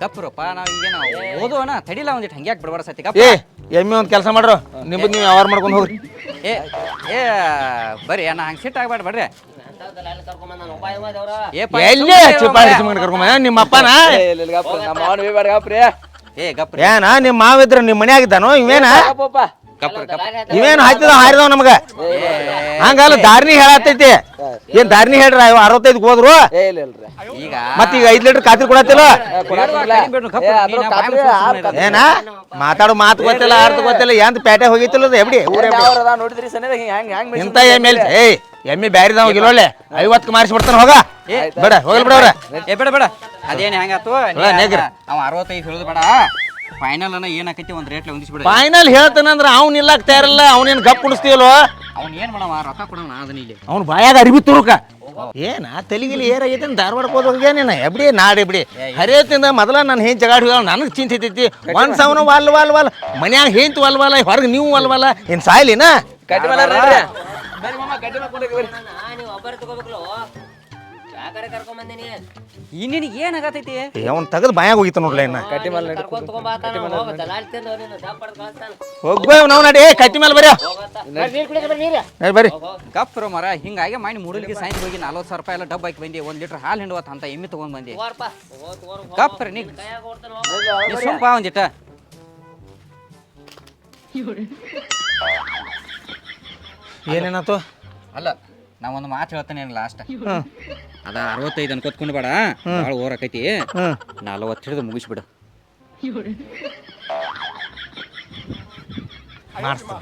ಗಪ್ರಪ್ಪ ನಾವ್ ಈಗ ನಾವು ಓದೋಣ ತಡಿಲ್ಲ ಒಂದಿಟ್ಟು ಹಂಗ್ಯಾಕ್ ಬಿಡಬಾರ ಸತಿ ಏ ಎಮ್ಮೆ ಒಂದು ಕೆಲಸ ಮಾಡ್ರು. ನಿಮ್ಮದು ನೀವು ವ್ಯವಹಾರ ಮಾಡ್ಕೊಂಡು ಹೋಗ್ರಿ. ಏ ಏ ಬರ್ರಿ ಅಣ್ಣ ಹಂಗ್ ಸಿಟ್ ಆಗ್ಬೇಡ ಬರ್ರಿ ಎಲ್ಲೇ ಸುಮ್ನೆ ಚಿಪಾಡಿ ಇರು ಸುಮ್ಮನೆ ಕರ್ಕೊಂಬ ನಿಮ್ಮ ಅಪ್ಪನ? ಏ. ಏ ಏನ ನಿಮ್ಮ ಮಾವಿದ್ರ ನಿಮ್ಮ ಮನ್ಯಾಗಿದ್ದಾನೋ ಇವೇನಾ ಇವೇನು ಹಾಕಿದ ಹಾರಿದವ ನಮಗ? ಹಂಗಲ್ಲ ದಾರಿನಿ ಹೇಳತ್ತೈತಿ ಏನ್ ದಾರಿನಿ ಹೇಳ್ರ ಅರವತ್ತೈದು ಹೋದ್ರು? ಮತ್ ಈಗ ಮತ್ತ ಈಗ ಐದ್ ಲೀಟರ್ ಕಾತ್ರಿ ಕೊಡತ್ತಿಲ್ಲ. ಏನ? ಮಾತಾಡೋ ಮಾತು ಗೊತ್ತಿಲ್ಲ ಅರ್ಧ ಗೊತ್ತಿಲ್ಲ ಎಂತ ಪೇಟೆ ಹೋಗಿತ್ತಿಲ್ಲ ಎಬ್ಡಿ ಇಂತ ಎಮ್ಮೆ ಎಲ್ ಏಯ್ ಎಮ್ಮಿ ಬ್ಯಾರಿದ ಗಿಲೋಲೆ ಐವತ್ತು ಮಾರಿಸಿ ಬಿಡ್ತಾನ ಹೋಗ. ಬೇಡ ಹೋಗಲ್ ಬಿಡವ್ರ. ಏ ಬೇಡ ಬೇಡ. ಅದೇನ್ ಹೆಂಗಾತು. ಅವ ಅರವತ್ತೈದು ಹೇಳುದು ಬೇಡ. ಫೈನಲ್ ಅನ್ನ ಏನ್ ಆಕೈತಿ? ಒಂದ್ ರೇಟ್ಲೆ ಹೊಂದಿಸ್ಬಿಡ. ಫೈನಲ್ ಹೇಳ್ತಾನಂದ್ರ ಅವ್ನ ನಿಲ್ಲಕ್ ತಯಾರಿಲ್ಲ ಅವ್ನೇನ್ ಗಪ್ ಕುಡಿಸ್ತೀವಲ್ವ ಅವ್ನ ಏನ್ ಮಾಡವ? ರೊಕ್ಕ ಕೊಡವ ಅದನ್ನ ಇಲ್ಲಿ. ಅವ್ನ ಬಾಯಾಗ ಅರಿವಿ ತುರುಕ. ಏನ ತಲಿಗಿಲಿ ಏರಾಗೈತೆ ಧಾರವಾಡಕ್ಕೆ ಹೋದಾಗ ಏನೇನ ಎಬ್ಡಿ ನಾಡಿ ಬಿಡಿ. ಹರಿಯತ್ತಿಂದ ಮೊದಲ ನಾನು ಹೇನ್ ಜಗಾಡಿ ನನಗೆ ಚಿಂತೆ ಐತಿ ಒಂದ್ ಸಾವಿರ ವಾಲ್ ವಾಲ್ ವಾಲ್. ಮನ್ಯಾಗ ಹೆಂತ ವಾಲ್ ವಾಲ ಹೊರಗೆ ನೀವು ವಾಲ್ ವಾಲ. ಏನ್ ಸಾಯ್ಲಿನ ಕಟ್ಟಿ ಬರ್ರಿ ಬರ್ರಿ. ನಿನಗೆ ಏನ್ ಆಗತೈತಿ? ಅವ್ನ್ ತೆಗೆದು ಬಾಯಾಗ ಹೋಗಿತ್ತು ನೋಡ್ಲ ಇನ್ನ. ಕಟ್ಟಿ ಮೇಲೆ ನಡ್ರಿ. ಕರ್ಕೊಂಡ್ ತಗೊಂಬಾತಾನ ಹೋಗ ದಲಾಲ್ ತಿಂದು ನೀನು ದಪ್ಪ ಪಡ್ದ್ ಕಳಿಸ್ತಾನ ಹೋಗ್ಬೇವ್ ನಾವು ನಡಿ ಏ, ಕಟ್ಟಿ ಮೇಲೆ ಬರ್ಯ ಹೋಗತ್ತ ನೀರು ಕುಡಿದ್ರೆ ನೀರು. ನಡಿ ಬರ್ರಿ ಗಪ್ರ ಮರ ಹಿಂಗಾಗಿ ಮಾಡಿ ಮೂಡಲಿಗೆ ಸಾಯಂತ್ ಹೋಗಿ ನಲ್ವತ್ತು ಸಾವಿರ ರೂಪಾಯಿ ಎಲ್ಲ ಡಬ್ಬ ಹಾಕಿ ಬಂದಿ ಒಂದ್ ಲೀಟರ್ ಹಾಲು ಹಿಂಡುವತ್ತ ಅಂತ ಎಮ್ಮಿ ತಗೊಂಡ್ ಬಂದಿ. ಹೋಗ್ರಪ್ಪ ಹೋಗ್ ತಗೋರ್. ಗಪ್ರ ನೀ ಕೈಯಾಗ ಕೊಡ್ತಾನ ಹೋಗ್. ನೀ ಸುಂಪ ಒಂದಿಟ್ಟ ಏನೇನಾತು? ಅಲ್ಲ ನಾ ಒಂದು ಮಾತು ಹೇಳ್ತೇನೆ ಲಾಸ್ಟ್ ಅದ ಅರವತ್ತೈದು ಅನ್ಕೊತ್ಕೊಂಡು ಬೇಡ ಭಾಳ ಓರಕೈತಿ ಆಕೈತಿ. ನಲವತ್ತು ಹಿಡಿದು ಮುಗಿಸ್ಬಿಡು. ಮಾಡಿಸ್ತಾನ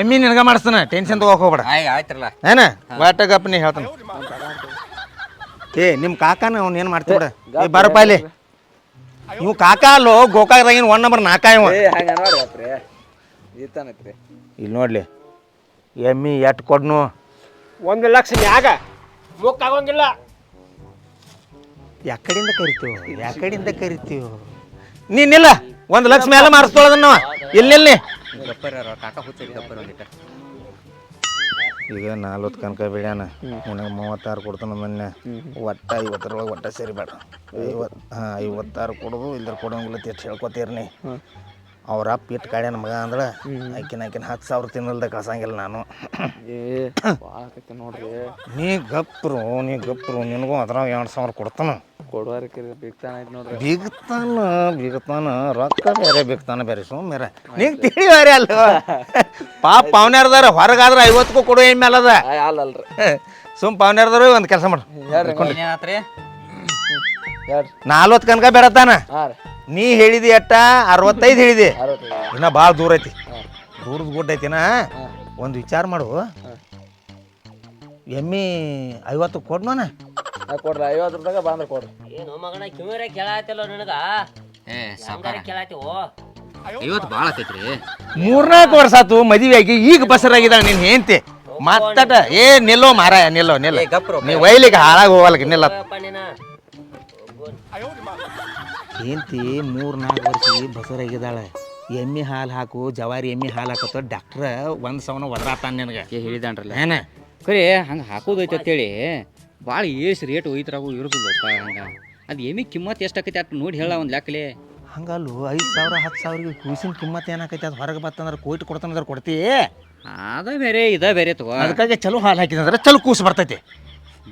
ಎಮ್ಮಿ ನಿನಗ ಮಾಡಿಸ್ತಾನ ಟೆನ್ಷನ್ ತಗೋಕ್ ಹೋಗ್ಬೇಡ. ಆಯ್ ಆಯ್ತ್ರಲ್ಲ. ಏನ? ವಾಟ ಗಪ್ ನೀ ಹೇಳ್ತಾನ. ಏ ನಿಮ್ಮ ಕಾಕನ ಅವ್ನ ಏನು ಮಾಡ್ತೀವಿ ಏ ಬರಪ್ಪ ಇಲ್ಲಿ ನೀವು ಕಾಕ ಅಲ್ಲೋ ಗೋಕಾಕದಾಗಿನ ಒನ್ ನಂಬರ್ ನಾಕಾಯ್ ಇವ. ಇಲ್ಲಿ ನೋಡ್ಲಿ. ಎಮ್ಮಿ ಎಟ್ ಕೊಡ್ನು? ಒಂದು ಲಕ್ಷ ಮ್ಯಾಗ ಮುಕ್ ಆಗೋಂಗಿಲ್ಲ. ಯಾಕಡಿಂದ ಕರಿತೀವಿ ಯಾಕಡಿಂದ ಕರಿತೀವಿ ನೀನಿಲ್ಲ ಒಂದು ಲಕ್ಷ ಮೇಲೆ ಮಾರಿಸ್ಕೊಳ್ಳೋದನ್ನ ಇಲ್ಲಿ ಗಪ್ಪರ ಕಾಕ ಹುಚ್ಚರಿ ಗಪ್ಪರ ಒಂದಿಟ್ಟ ಈಗ ನಲ್ವತ್ತು ಕನಕ ಬಿಡ್ಯಾನ ನಿನಗೆ ಮೂವತ್ತಾರು ಕೊಡ್ತಾನ ಮೊನ್ನೆ. ಒಟ್ಟ ಐವತ್ತರೊಳಗೆ ಒಟ್ಟ ಸೇರಿ ಬೇಡ ಐವತ್ತು ಹಾಂ ಐವತ್ತಾರು ಕೊಡೋದು ಇಲ್ದ್ರೆ ಕೊಡೋಂಗಿಲ್ಲ ತೀರ್ಥ ಹೇಳ್ಕೊತೀರಿ ನೀ. ಅವ್ರ ಅಪ್ಪ ಇಟ್ಟು ಕಾಡ್ಯಾನ ಮಗ ಅಂದ್ರೆ ಆಕಿನ ಆಕಿನ ಹತ್ತು ಸಾವಿರ ತಿನ್ನಲ್ದ ಕಳ್ಸಂಗಿಲ್ಲ ನಾನು. ಏ ಭಾಳ ಆಕೈತಿ ನೋಡ್ರಿ. ನೀ ಗಪ್ರು ನೀ ಗಪ್ರು ನಿನಗೂ ಅದ್ರ ಎರಡು ಸಾವಿರ ಕೊಡ್ತಾನ. ಕೊಡುವಾರಕ್ಕೆ ಬಿಗ್ತಾನ ನೋಡ್ರಿ. ಬೀಗ್ತಾನ ಬಿಗ್ತಾನ ರೊಕ್ಕ ಬೇರೆ ಬಿಗ್ತಾನ ಬೇರೆ ಸುಮ್ಮನೆ ನಿಂಗೆ ತಿಳಿ ಬೇರೆ ಅಲ್ಲ ಪಾಪ ಪಾವನ್ಯಾರ್ದಾರ ಹೊರಗಾದ್ರೆ ಐವತ್ತಕ್ಕೂ ಕೊಡು ಏನ್ ಮೇಲೆ ಅದ ಅಲ್ಲ ಅಲ್ರಿ ಸುಮ್ ಪಾವನ್ಯಾರ್ದಾರು ಒಂದು ಕೆಲಸ ಮಾಡು. ಹೇಳ್ರಿ ನಾಲ್ವತ್ತು ಕನಕ ಬೇಡತ್ತಾನ? ಹಾಂ ರೀ. ನೀ ಹೇಳಿದಿ ಅಟ್ಟ ಅರವತ್ತೈದು ಹೇಳಿದಿ. ಇನ್ನ ಭಾಳ ದೂರ ಐತಿ. ದೂರದ ಗುಡ್ಡ ಐತಿನ ಒಂದು ವಿಚಾರ ಮಾಡು. ಎಮ್ಮಿ ಐವತ್ತು ಕೊಡ್ನೋನ? ನಾ ಕೊಡ್ರಿ ಐವತ್ತು ರೂಪಾಯಿ ಬಂದ್ರೆ ಕೊಡ್ರಿ ಏನು ಮಗನ ಕಿವಿರ ಕೇಳಾತಿಲ್ಲ ನಿನಗ? ಏ ಹಂಗಾರೆ ಕೇಳಾತಿವೋ ಐವತ್ತು ಭಾಳ ಆಕೈತ್ರಿ ಮೂರ್ನಾಲ್ಕು ವರ್ಷ ಆತು ಮದುವೆ ಆಗಿ ಈಗ ಬಸರಾಗಿದ್ದಾಳೆ ನಿನ್ ಹೆಂತಿ ಮತ್ತಟ ಏ ನಿಲ್ಲೋ ಮಾರಾಯ ನಿಲ್ಲೋ ನಿಲ್ಲ. ನೀ ಒಯ್ಲಿಕ್ಕೆ ಹಾಳಾಗಿ ಹೋಗಲ್ಕ ನಿಲ್ಲ ಅಪ್ಪ ಮೂರು ನಾಲ್ಕು ವರ್ಷ ಬಸರಾಗಿದ್ದಾಳೆ ಎಮ್ಮೆ ಹಾಲು ಹಾಕು ಜವಾರಿ ಎಮ್ಮೆ ಹಾಲು ಹಾಕತ್ತ ಡಾಕ್ಟ್ರ ಒಂದು ಸವನ ಒದರಾತಾನ ನಿನಗೆ. ಏ ಹೇಳಿದಾನ್ರಲ್ಲ. ಏನ? ಖರೆ ಹಂಗೆ ಹಾಕೋದೈತೆ ಅಂತೇಳಿ ಭಾಳ ಏಸ್ ರೇಟ್ ಒಯ್ತರಾಗು ಇರೋದಿಲ್ಲಪ್ಪ ಹಂಗೆ. ಅದು ಎಮ್ಮಿ ಕಿಮ್ಮತ್ ಎಷ್ಟು ಆಕೈತಿ ಅಟ್ ನೋಡಿ ಹೇಳ ಒಂದು ಲೆಕ್ಕಲೆ. ಹಂಗಲ್ಲು ಐದು ಸಾವಿರ ಹತ್ತು ಸಾವಿರ ಕೂಸಿನ ಕಿಮ್ಮತ್ ಏನಾಕೈತಿ ಅದು ಹೊರಗೆ ಬತ್ತಂದ್ರೆ ಕೋಟಿ ಕೊಡ್ತಾನಂದ್ರೆ ಕೊಡ್ತಿ. ಅದ ಬೇರೆ ಇದ ಬೇರೆ ತಗೋ. ಅದಕ್ಕಾಗಿ ಚಲೋ ಹಾಲು ಹಾಕಿದಂದ್ರೆ ಚಲೋ ಕೂಸು ಬರ್ತೈತಿ.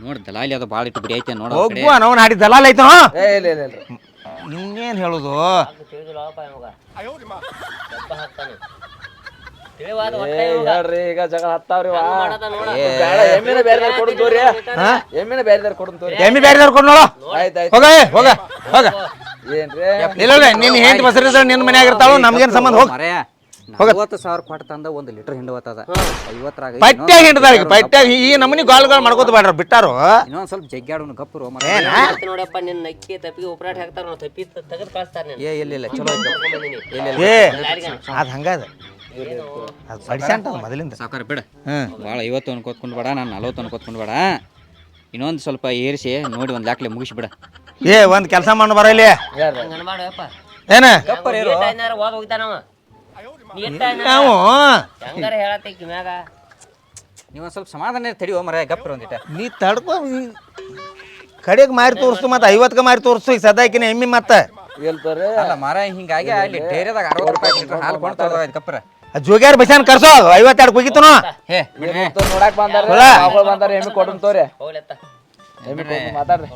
ನೋಡಿ ದಲಾಲಿ ಅದು ಭಾಳ ಇಟ್ಟು ಬಿಡಿ ಐತೆ ನೋಡ ಹೋಗುವ ನಾವು ನಾಡಿ ದಲಾಲ್ ಐತ ಇನ್ನೇನು ಹೇಳುದು? ತಿಳಿದಿಲ್ಲಪ್ಪ ಇವಾಗ. ದೆಬ್ಬ ಹಾಕ್ತಾನೆ ತಿಳಿವಾದ ಹೊಟ್ಟೆ ಇವಾಗ. ಹೇಳ್ರಿ ಈಗ ಜಗಳ ಹತ್ತಾವ್ರಿ ಹಂಗ್ ಮಾಡದ ನೋಡ. ಬೇಡ ಎಮ್ಮಿನ ಬೇರೆ ಕೊಡು ತೋರಿ. ಹಾ? ಎಮ್ಮಿನ ಬೇರೆ ಕೊಡು ತೋರಿ. ಎಮ್ಮಿ ಬೇರೆದವ್ರು ಕೊಡ್ ನೋಡು. ಆಯ್ತು ಆಯ್ತು. ಹೋಗ ಏ, ಹೋಗ ಹೋಗ. ಏನ್ರಿ? ಇಲ್ಲ ಇಲ್ಲ ನಿನ್ನ ಹೆಂಡತಿ ಬಸರಿದ್ರೆ ನಿನ್ನ ಮನ್ಯಾಗ ಇರ್ತಾಳು ನಮ್ಗೇನು ಸಂಬಂಧ? ಹೋಗ. ಮರೆ ನಲ್ವತ್ತು ಸಾವಿರ ಕೊಟ್ಟು ತಂದ ಒಂದು ಲೀಟರ್ ಹಿಂಡವತ್ತದ. ಐವತ್ತರಾಗ ಪಟ್ಟ್ಯಾಗ ಹಿಂಡದಾಗ ಪಟ್ಟ್ಯಾಗ ಈ ನಮನಿ ಗಾಲ್ಗಳು ಮಾಡ್ಕೋತ ಬೇಡ್ರ ಬಿಟ್ಟಾರು. ಇನ್ನೊಂದು ಸ್ವಲ್ಪ ಜಗ್ಗ್ಯಾಡೋನು ಗಪ್ಪರು ನೋಡಪ್ಪ ನಿನ್ನ ನಕ್ಕಿ ತಪ್ಪಿಗೆ ಉಪರಾಟ ಹಾಕ್ತಾರ ನಾವು ತಪ್ಪಿ ತೆಗೆದು ಕಳಿಸ್ತಾರೆ ಏ ಇಲ್ಲ ಇಲ್ಲ ಚಲೋ ಏ ಅದು ಹಂಗದ ಅದು. ಪಡಿಸಂಟ ಮೊದಲಿಂದ. ಸಾಕಾರ ಬಿಡ. ಹ್ಮ್. ಭಾಳ ಐವತ್ತು ಅನ್ಕೋತ್ಕೊಂಡು ಬೇಡ ನಾನು ನಲ್ವತ್ತು ಅನ್ಕೋತ್ಕೊಂಡು ಬೇಡ. ಇನ್ನೊಂದು ಸ್ವಲ್ಪ ಏರಿಸಿ ನೋಡಿ ಒಂದು ಲಾಕ್ಲೆ ಮುಗಿಸ್ಬಿಡ ಏ ಒಂದು ಕೆಲಸ ಮಾಡ ಬರಲಿ ಹಂಗ್ ಅನ್ಮಾಡಪ್ಪ ಏನ? ನಾವು. ಹೆಂಗಾರ ಹೇಳತ್ತೈಕಿ ಮ್ಯಾಗ? ನೀವು ಒಂದು ಸ್ವಲ್ಪ ಸಮಾಧಾನ ತಡಿಯೋ ಮರ ಗಪ್ಪರು ಒಂದಿಟ. ನೀ ತಡ್ಕೊ ಕಡೆಗೆ ಮಾರಿ ತೋರಿಸ್ತು ಮತ್ತೆ ಐವತ್ಕ ಮಾರಿ ತೋರಿಸ್ತು ಈಗ ಸದಾಕಿನ ಎಮ್ಮಿ ಮತ್ತೆ. ಹೇಳ್ತಾರೆ ಅಲ್ಲ ಮರ ಹಿಂಗಾಗಿ ಅಲ್ಲಿ ಡೇರಿಯಾದಾಗ ಅರವತ್ತು ರೂಪಾಯಿ ಲೀಟರ್ ಹಾಲು ಕೊಂಡ್ತಾವ ಗಪ್ಪರ ಆ ಜೋಗ್ಯಾರ ಬಸಾನ್ ಕರ್ಸೋ ಐವತ್ತೆರಡು ಕುಗಿತು ಹೇ ನೋಡಕ್ ಬಂದಾರ ಹೊಲ. ಬಂದಾರ ಎಮ್ಮಿ ಕೊಡು ತೋರಿ. ಹೋಗ್ಲೆತ್ತ. ಎಮ್ಮಿ ಕೊಡು ಮಾತಾಡ್ರಿ.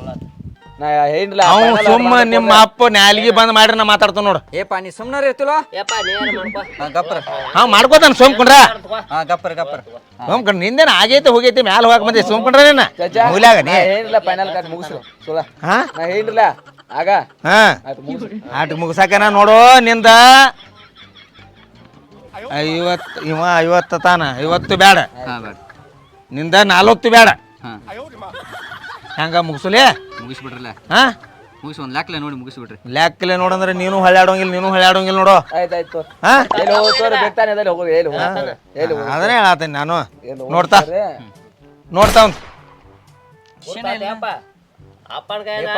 ನಾ ಏನಿಲ್ಲ ಅವ್ ಸುಮ್ಮ ನಿಮ್ಮ ಅಪ್ಪ ನ್ಯಾಲಿಗೆ ಬಂದ್ ಮಾಡ್ರಿ ನಾ ಮಾತಾಡ್ತಾನ ನೋಡು. ಏಪ ನೀ ಸುಮ್ಮನೆ ಇರ್ತಿಲೋ ಯಪ್ಪ ನೀನು ಮಾಡ್ಕೋ? ಹಾಂ ಗಪ್ಪರ ಅವ್ ಮಾಡ್ಕೋತಾನ ಸುಮ್ಕೊಂಡ್ರ. ಹಾಂ ಗಪ್ಪರ ಗಪ್ಪರ ಸೋಮ್ಕೊಂಡ್ ನಿಂದೇನ ಆಗೈತೆ ಹೋಗೈತಿ ಮ್ಯಾಲ ಹೋಗಕ್ ಬಂದೆ. ಸುಮ್ಕೊಂಡ್ರ ನೀನ? ಮೂಲ್ಯಾಗ ನೀ? ಏನಿಲ್ಲ ಫೈನಲ್ ಕಾಟ್ ಮುಗಿಸು ಸುಳ ಹಾ? ನಾ ಏನಿಲ್ಲ ಆಗ? ಹಾ. ಆಯ್ತು ಆಟ ಮುಗಿಸಾಕನ ನೋಡು ನಿಂದ. ಐವತ್ತು ಇವ ಐವತ್ತು ತಾನ ಐವತ್ತು ಬೇಡ ಹಾಂ ನಿಂದ ನಾಲ್ವತ್ತು ಬೇಡ ಹಾಂ. ಹೆಂಗ ಮುಗಿಸಲಿ? ಮುಗಿಸ್ಬಿಡ್ರಲ್ಲ ಹಾ? ಮುಗಿಸ್ ಒಂದ್ ಲ್ಯಾಕ್ಲೆ ನೋಡಿ ಮುಗಿಸ್ಬಿಡ್ರಿ ಲ್ಯಾಕ್ಲೆ ನೋಡಂದ್ರೆ ನೀನು ಹಳ್ಳಾಡೋಂಗಿಲ್ಲ ನೀನು ಹಳ್ಳಾಡೋಂಗಿಲ್ಲ ನೋಡು. ಆಯ್ತು ಆಯ್ತು ಹಾ? ಎಲ್ಲಿ ಹೋಗ್ತೋರಿ ಬೇಕಾನೆ ಎಲ್ಲಿ ಹೋಗೋದು ಎಲ್ಲಿ ಹೋಗ್ತಾನೆ ಎಲ್ಲಿ ಅದನ್ನೇ ಹೇಳತ್ತೀನಿ ನಾನು. ನೋಡ್ತಾ. ನೋಡ್ತಾ ಅಪ್ಪನ ಕೈಯಾಗ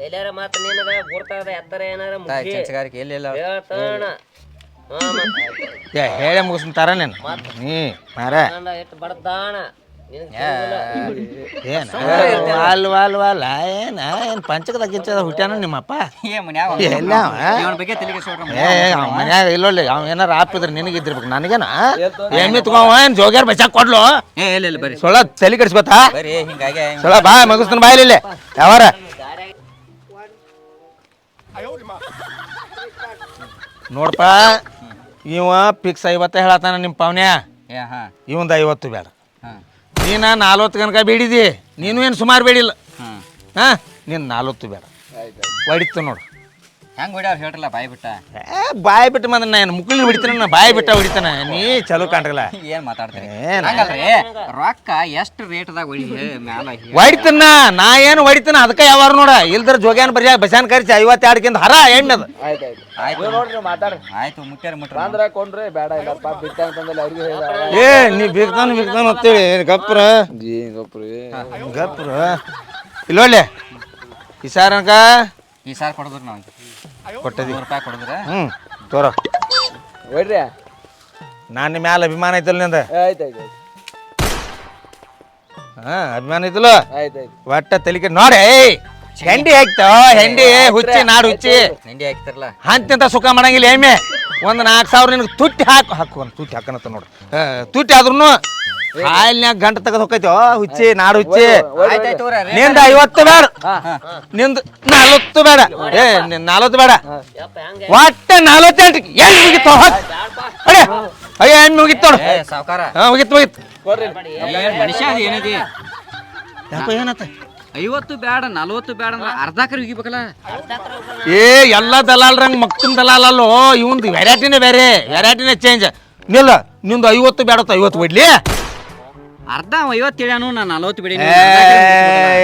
ಎಲ್ಲಾರ ಮಾತು ನಿನಗ ಗುರ್ತಾದ ಎತ್ತರ ಏನಾರ ಚಂಚಗಾರಿಕೆ ಏ ಹೇಳೇ ಮುಗಿಸ್ತಾರ ನೀನು. ನೀ ಮಾರ. ಎಷ್ಟು ಬಡ್ದಾಣ. ಏನ? ವಾಲ್ ವಾಲ್ ವಾಲ್ ಏನ ಏನ್ ಪಂಚಕದ ಗಿಂಚದ ಹುಟ್ಟ್ಯಾನ ನಿಮ್ಮಪ್ಪ? ಎಲ್ಲ ಅವ? ಮನ್ಯಾಗ ಇಲ್ಲೊಳ್ಳಿ ಅವ್ ಏನಾರ ಆಪಿದ್ರೆ ನಿನಗಿದ್ದಿರ್ಬೇಕು ನನಗೇನ? ಎಮ್ಮಿ ತಗೋವ ಏನ್ ಜೋಗ್ಯಾರ ಬಚಾಕ್ ಕೊಡ್ಲು? ಸೊಳ ತಲೆ ಕೆಡಿಸ್ಕೊತಾ? ಸೊಳ ಬಾ ಮಗಸ್ತಾನ ಬಾಯ್ಲಿ ಇಲ್ಲಿ. ಯಾವಾರ? ನೋಡಪ್ಪ ಇವ ಫಿಕ್ಸ್ ಐವತ್ತ ಹೇಳತ್ತಾನ ನಿಮ್ಮ ಪಾವ್ನ್ಯ? ಇವಂದ ಐವತ್ತು ಬೇಡ ನೀನ ನಾಲ್ವತ್ತು ಗನಕ ಬೇಡಿದಿ. ನೀನು ಏನು ಸುಮಾರು ಬೇಡಿಲ್ಲ. ಹಾಂ ಹಾ ನೀನು ನಾಲ್ವತ್ತು ಬೇಡ. ಹೊಡಿತು ನೋಡು. ಹೆಂಗ್ ಹೇಳ್ರಲ್ಲ ಬಾಯಿ ಬಿಟ್ಟ? ಏ ಬಾಯಿ ಬಿಟ್ಟು ಮಂದ ನಾನು ಮುಕ್ಕಳಿನ ಹೊಡಿತಾನ ನಾ ಬಾಯಿ ಬಿಟ್ಟ ಹೊಡಿತಾನ? ನೀ ಚಲೋ ಕಾಣ್ರಲ್ಲ. ಏನ್ ಮಾತಾಡ್ತೀರಿ? ಏನ್ ಹಂಗಲ್ರಿ ರೊಕ್ಕ ಎಷ್ಟು ರೇಟ್ದಾಗ ಹೊಡಿ ಮ್ಯಾಲ ಹೊಡಿತನ ನಾ ಏನು ಹೊಡಿತಾನ ಅದಕ್ಕೆ ಯಾವಾರು ನೋಡ. ಇಲ್ದ್ರ ಜೋಗ್ಯಾನ ಬರಿಯ ಬಸ್ಯಾನ್ ಕರಿಸಿ ಐವತ್ತೆರಡಕ್ಕಿಂತ ಹರ ಎಣ್ಣದ ಆಯ್ತು ಆಯ್ತು. ಆಯ್ತು. ನೀವು ನೋಡ್ರಿ ಮಾತಾಡ್ರಿ. ಆಯ್ತು ಮುಟ್ಟ್ಯಾರ ಮುಟ್ರ ಬಂದ್ರ ಕೊಂಡ್ರಿ ಬೇಡ ಇಲ್ಲಪ್ಪ ಬಿಟ್ಟ ಅಂತಂದಲ್ಲಿ ಅವ್ರಿಗೂ ಹೇಳಿದ ಏ ನೀ ಬಿಗ್ತಾನ ಬಿಗ್ತಾನ ಅಂತೇಳಿ ಗಪ್ರ. ಜೀ ಗೊಪ್ರಿ. ಗಪ್ರ. ಇಲ್ಲೊಳ್ಳೆ ಈ ಸಾರನಕ ಈ ಸಾರ್ ಕೊಡದ್ರ ನಾವು ಕೊಟ್ಟದಿ ನೂರು ರೂಪಾಯಿ ಕೊಡದ್ರ ಹ್ಞೂ ತೋರ. ಹೊಡ್ರಿ. ನಾನು ಮ್ಯಾಲ ಅಭಿಮಾನ ಐತಲ್ಲ ನಿಂದ. ಆಯ್ತು ಆಯ್ತು ಹಾ ಅಭಿಮಾನ ಐತಲ್ಲ? ಆಯ್ತು ಆಯ್ತು. ಒಟ್ಟ ತಲಿಕೆ ನೋಡೆ ಹೆಂಡಿ ಹಾಕ್ತಾವ ಹೆಂಡಿ ಹುಚ್ಚಿ ನಾಡು ಹುಚ್ಚಿ. ಹೆಂಡಿ ಹಾಕ್ತಾರಲ್ಲ ಹಂತ ಸುಖ ಮಾಡಂಗಿಲ್ಲ ಏಮೆ? ಒಂದು ನಾಲ್ಕು ಸಾವಿರ ನಿನಗೆ ತುಟ್ಟಿ ಹಾಕು ಹಾಕು ಒಂದು ತುಟ್ಟಿ ಹಾಕನತ್ತ ನೋಡು ಆ, ತುಟ್ಟಿ ಆದ್ರೂ ಕಾಯಿಲ್ನ್ಯಾಗ ಗಂಟ ತೆಗೆದು ಹೋಗೈತೋ ಹುಚ್ಚಿ ನಾಡು ಹುಚ್ಚಿ ನಿಂದ ಐವತ್ತು ಬೇಡ ನಿಂದ ನಲ್ವತ್ತು ಬೇಡ ಏ ನಿನ್ ನಲ್ವತ್ತು ಬೇಡ ಒಟ್ಟೆ ನಲ್ವತ್ತೆಂಟು ಎಲ್ಲಿ ಮುಗಿತ್ತು ಅಡೆ ಅಯ್ಯ ಎಣ್ಣೆ ಮುಗಿತ್ತು ನೋಡು ಏ ಸಾವ್ಕಾರ ಹಾಂ ಮನುಷ್ಯ ಏನದಿ ಯಾಕೋ ಏನತ್ತ ಐವತ್ತು ಬೇಡ ನಲ್ವತ್ತು ಬೇಡ ಅಂದ್ರೆ ಕರಿ ಉಗಿಬೇಕಲ್ಲ? ಏ ಎಲ್ಲ ದಲಾಲ್ರಂಗ್ ಮಕ್ತನ್ ದಲಾಲ್ ಅಲ್ಲೋ ಇವಂದು ವೆರೈಟಿನೇ ಬೇರೆ ವೆರೈಟಿನೇ ಚೇಂಜ್ ನಿಲ್ಲ ನಿಂದು ಐವತ್ತು ಬೇಡತ್ತ ಐವತ್ತು ಬಿಡ್ಲಿ. ಅರ್ಧ ಐವತ್ತು ಹೇಳ್ಯಾನು ನಾನು ನಲ್ವತ್ತು ಬಿಡಿ ಏ,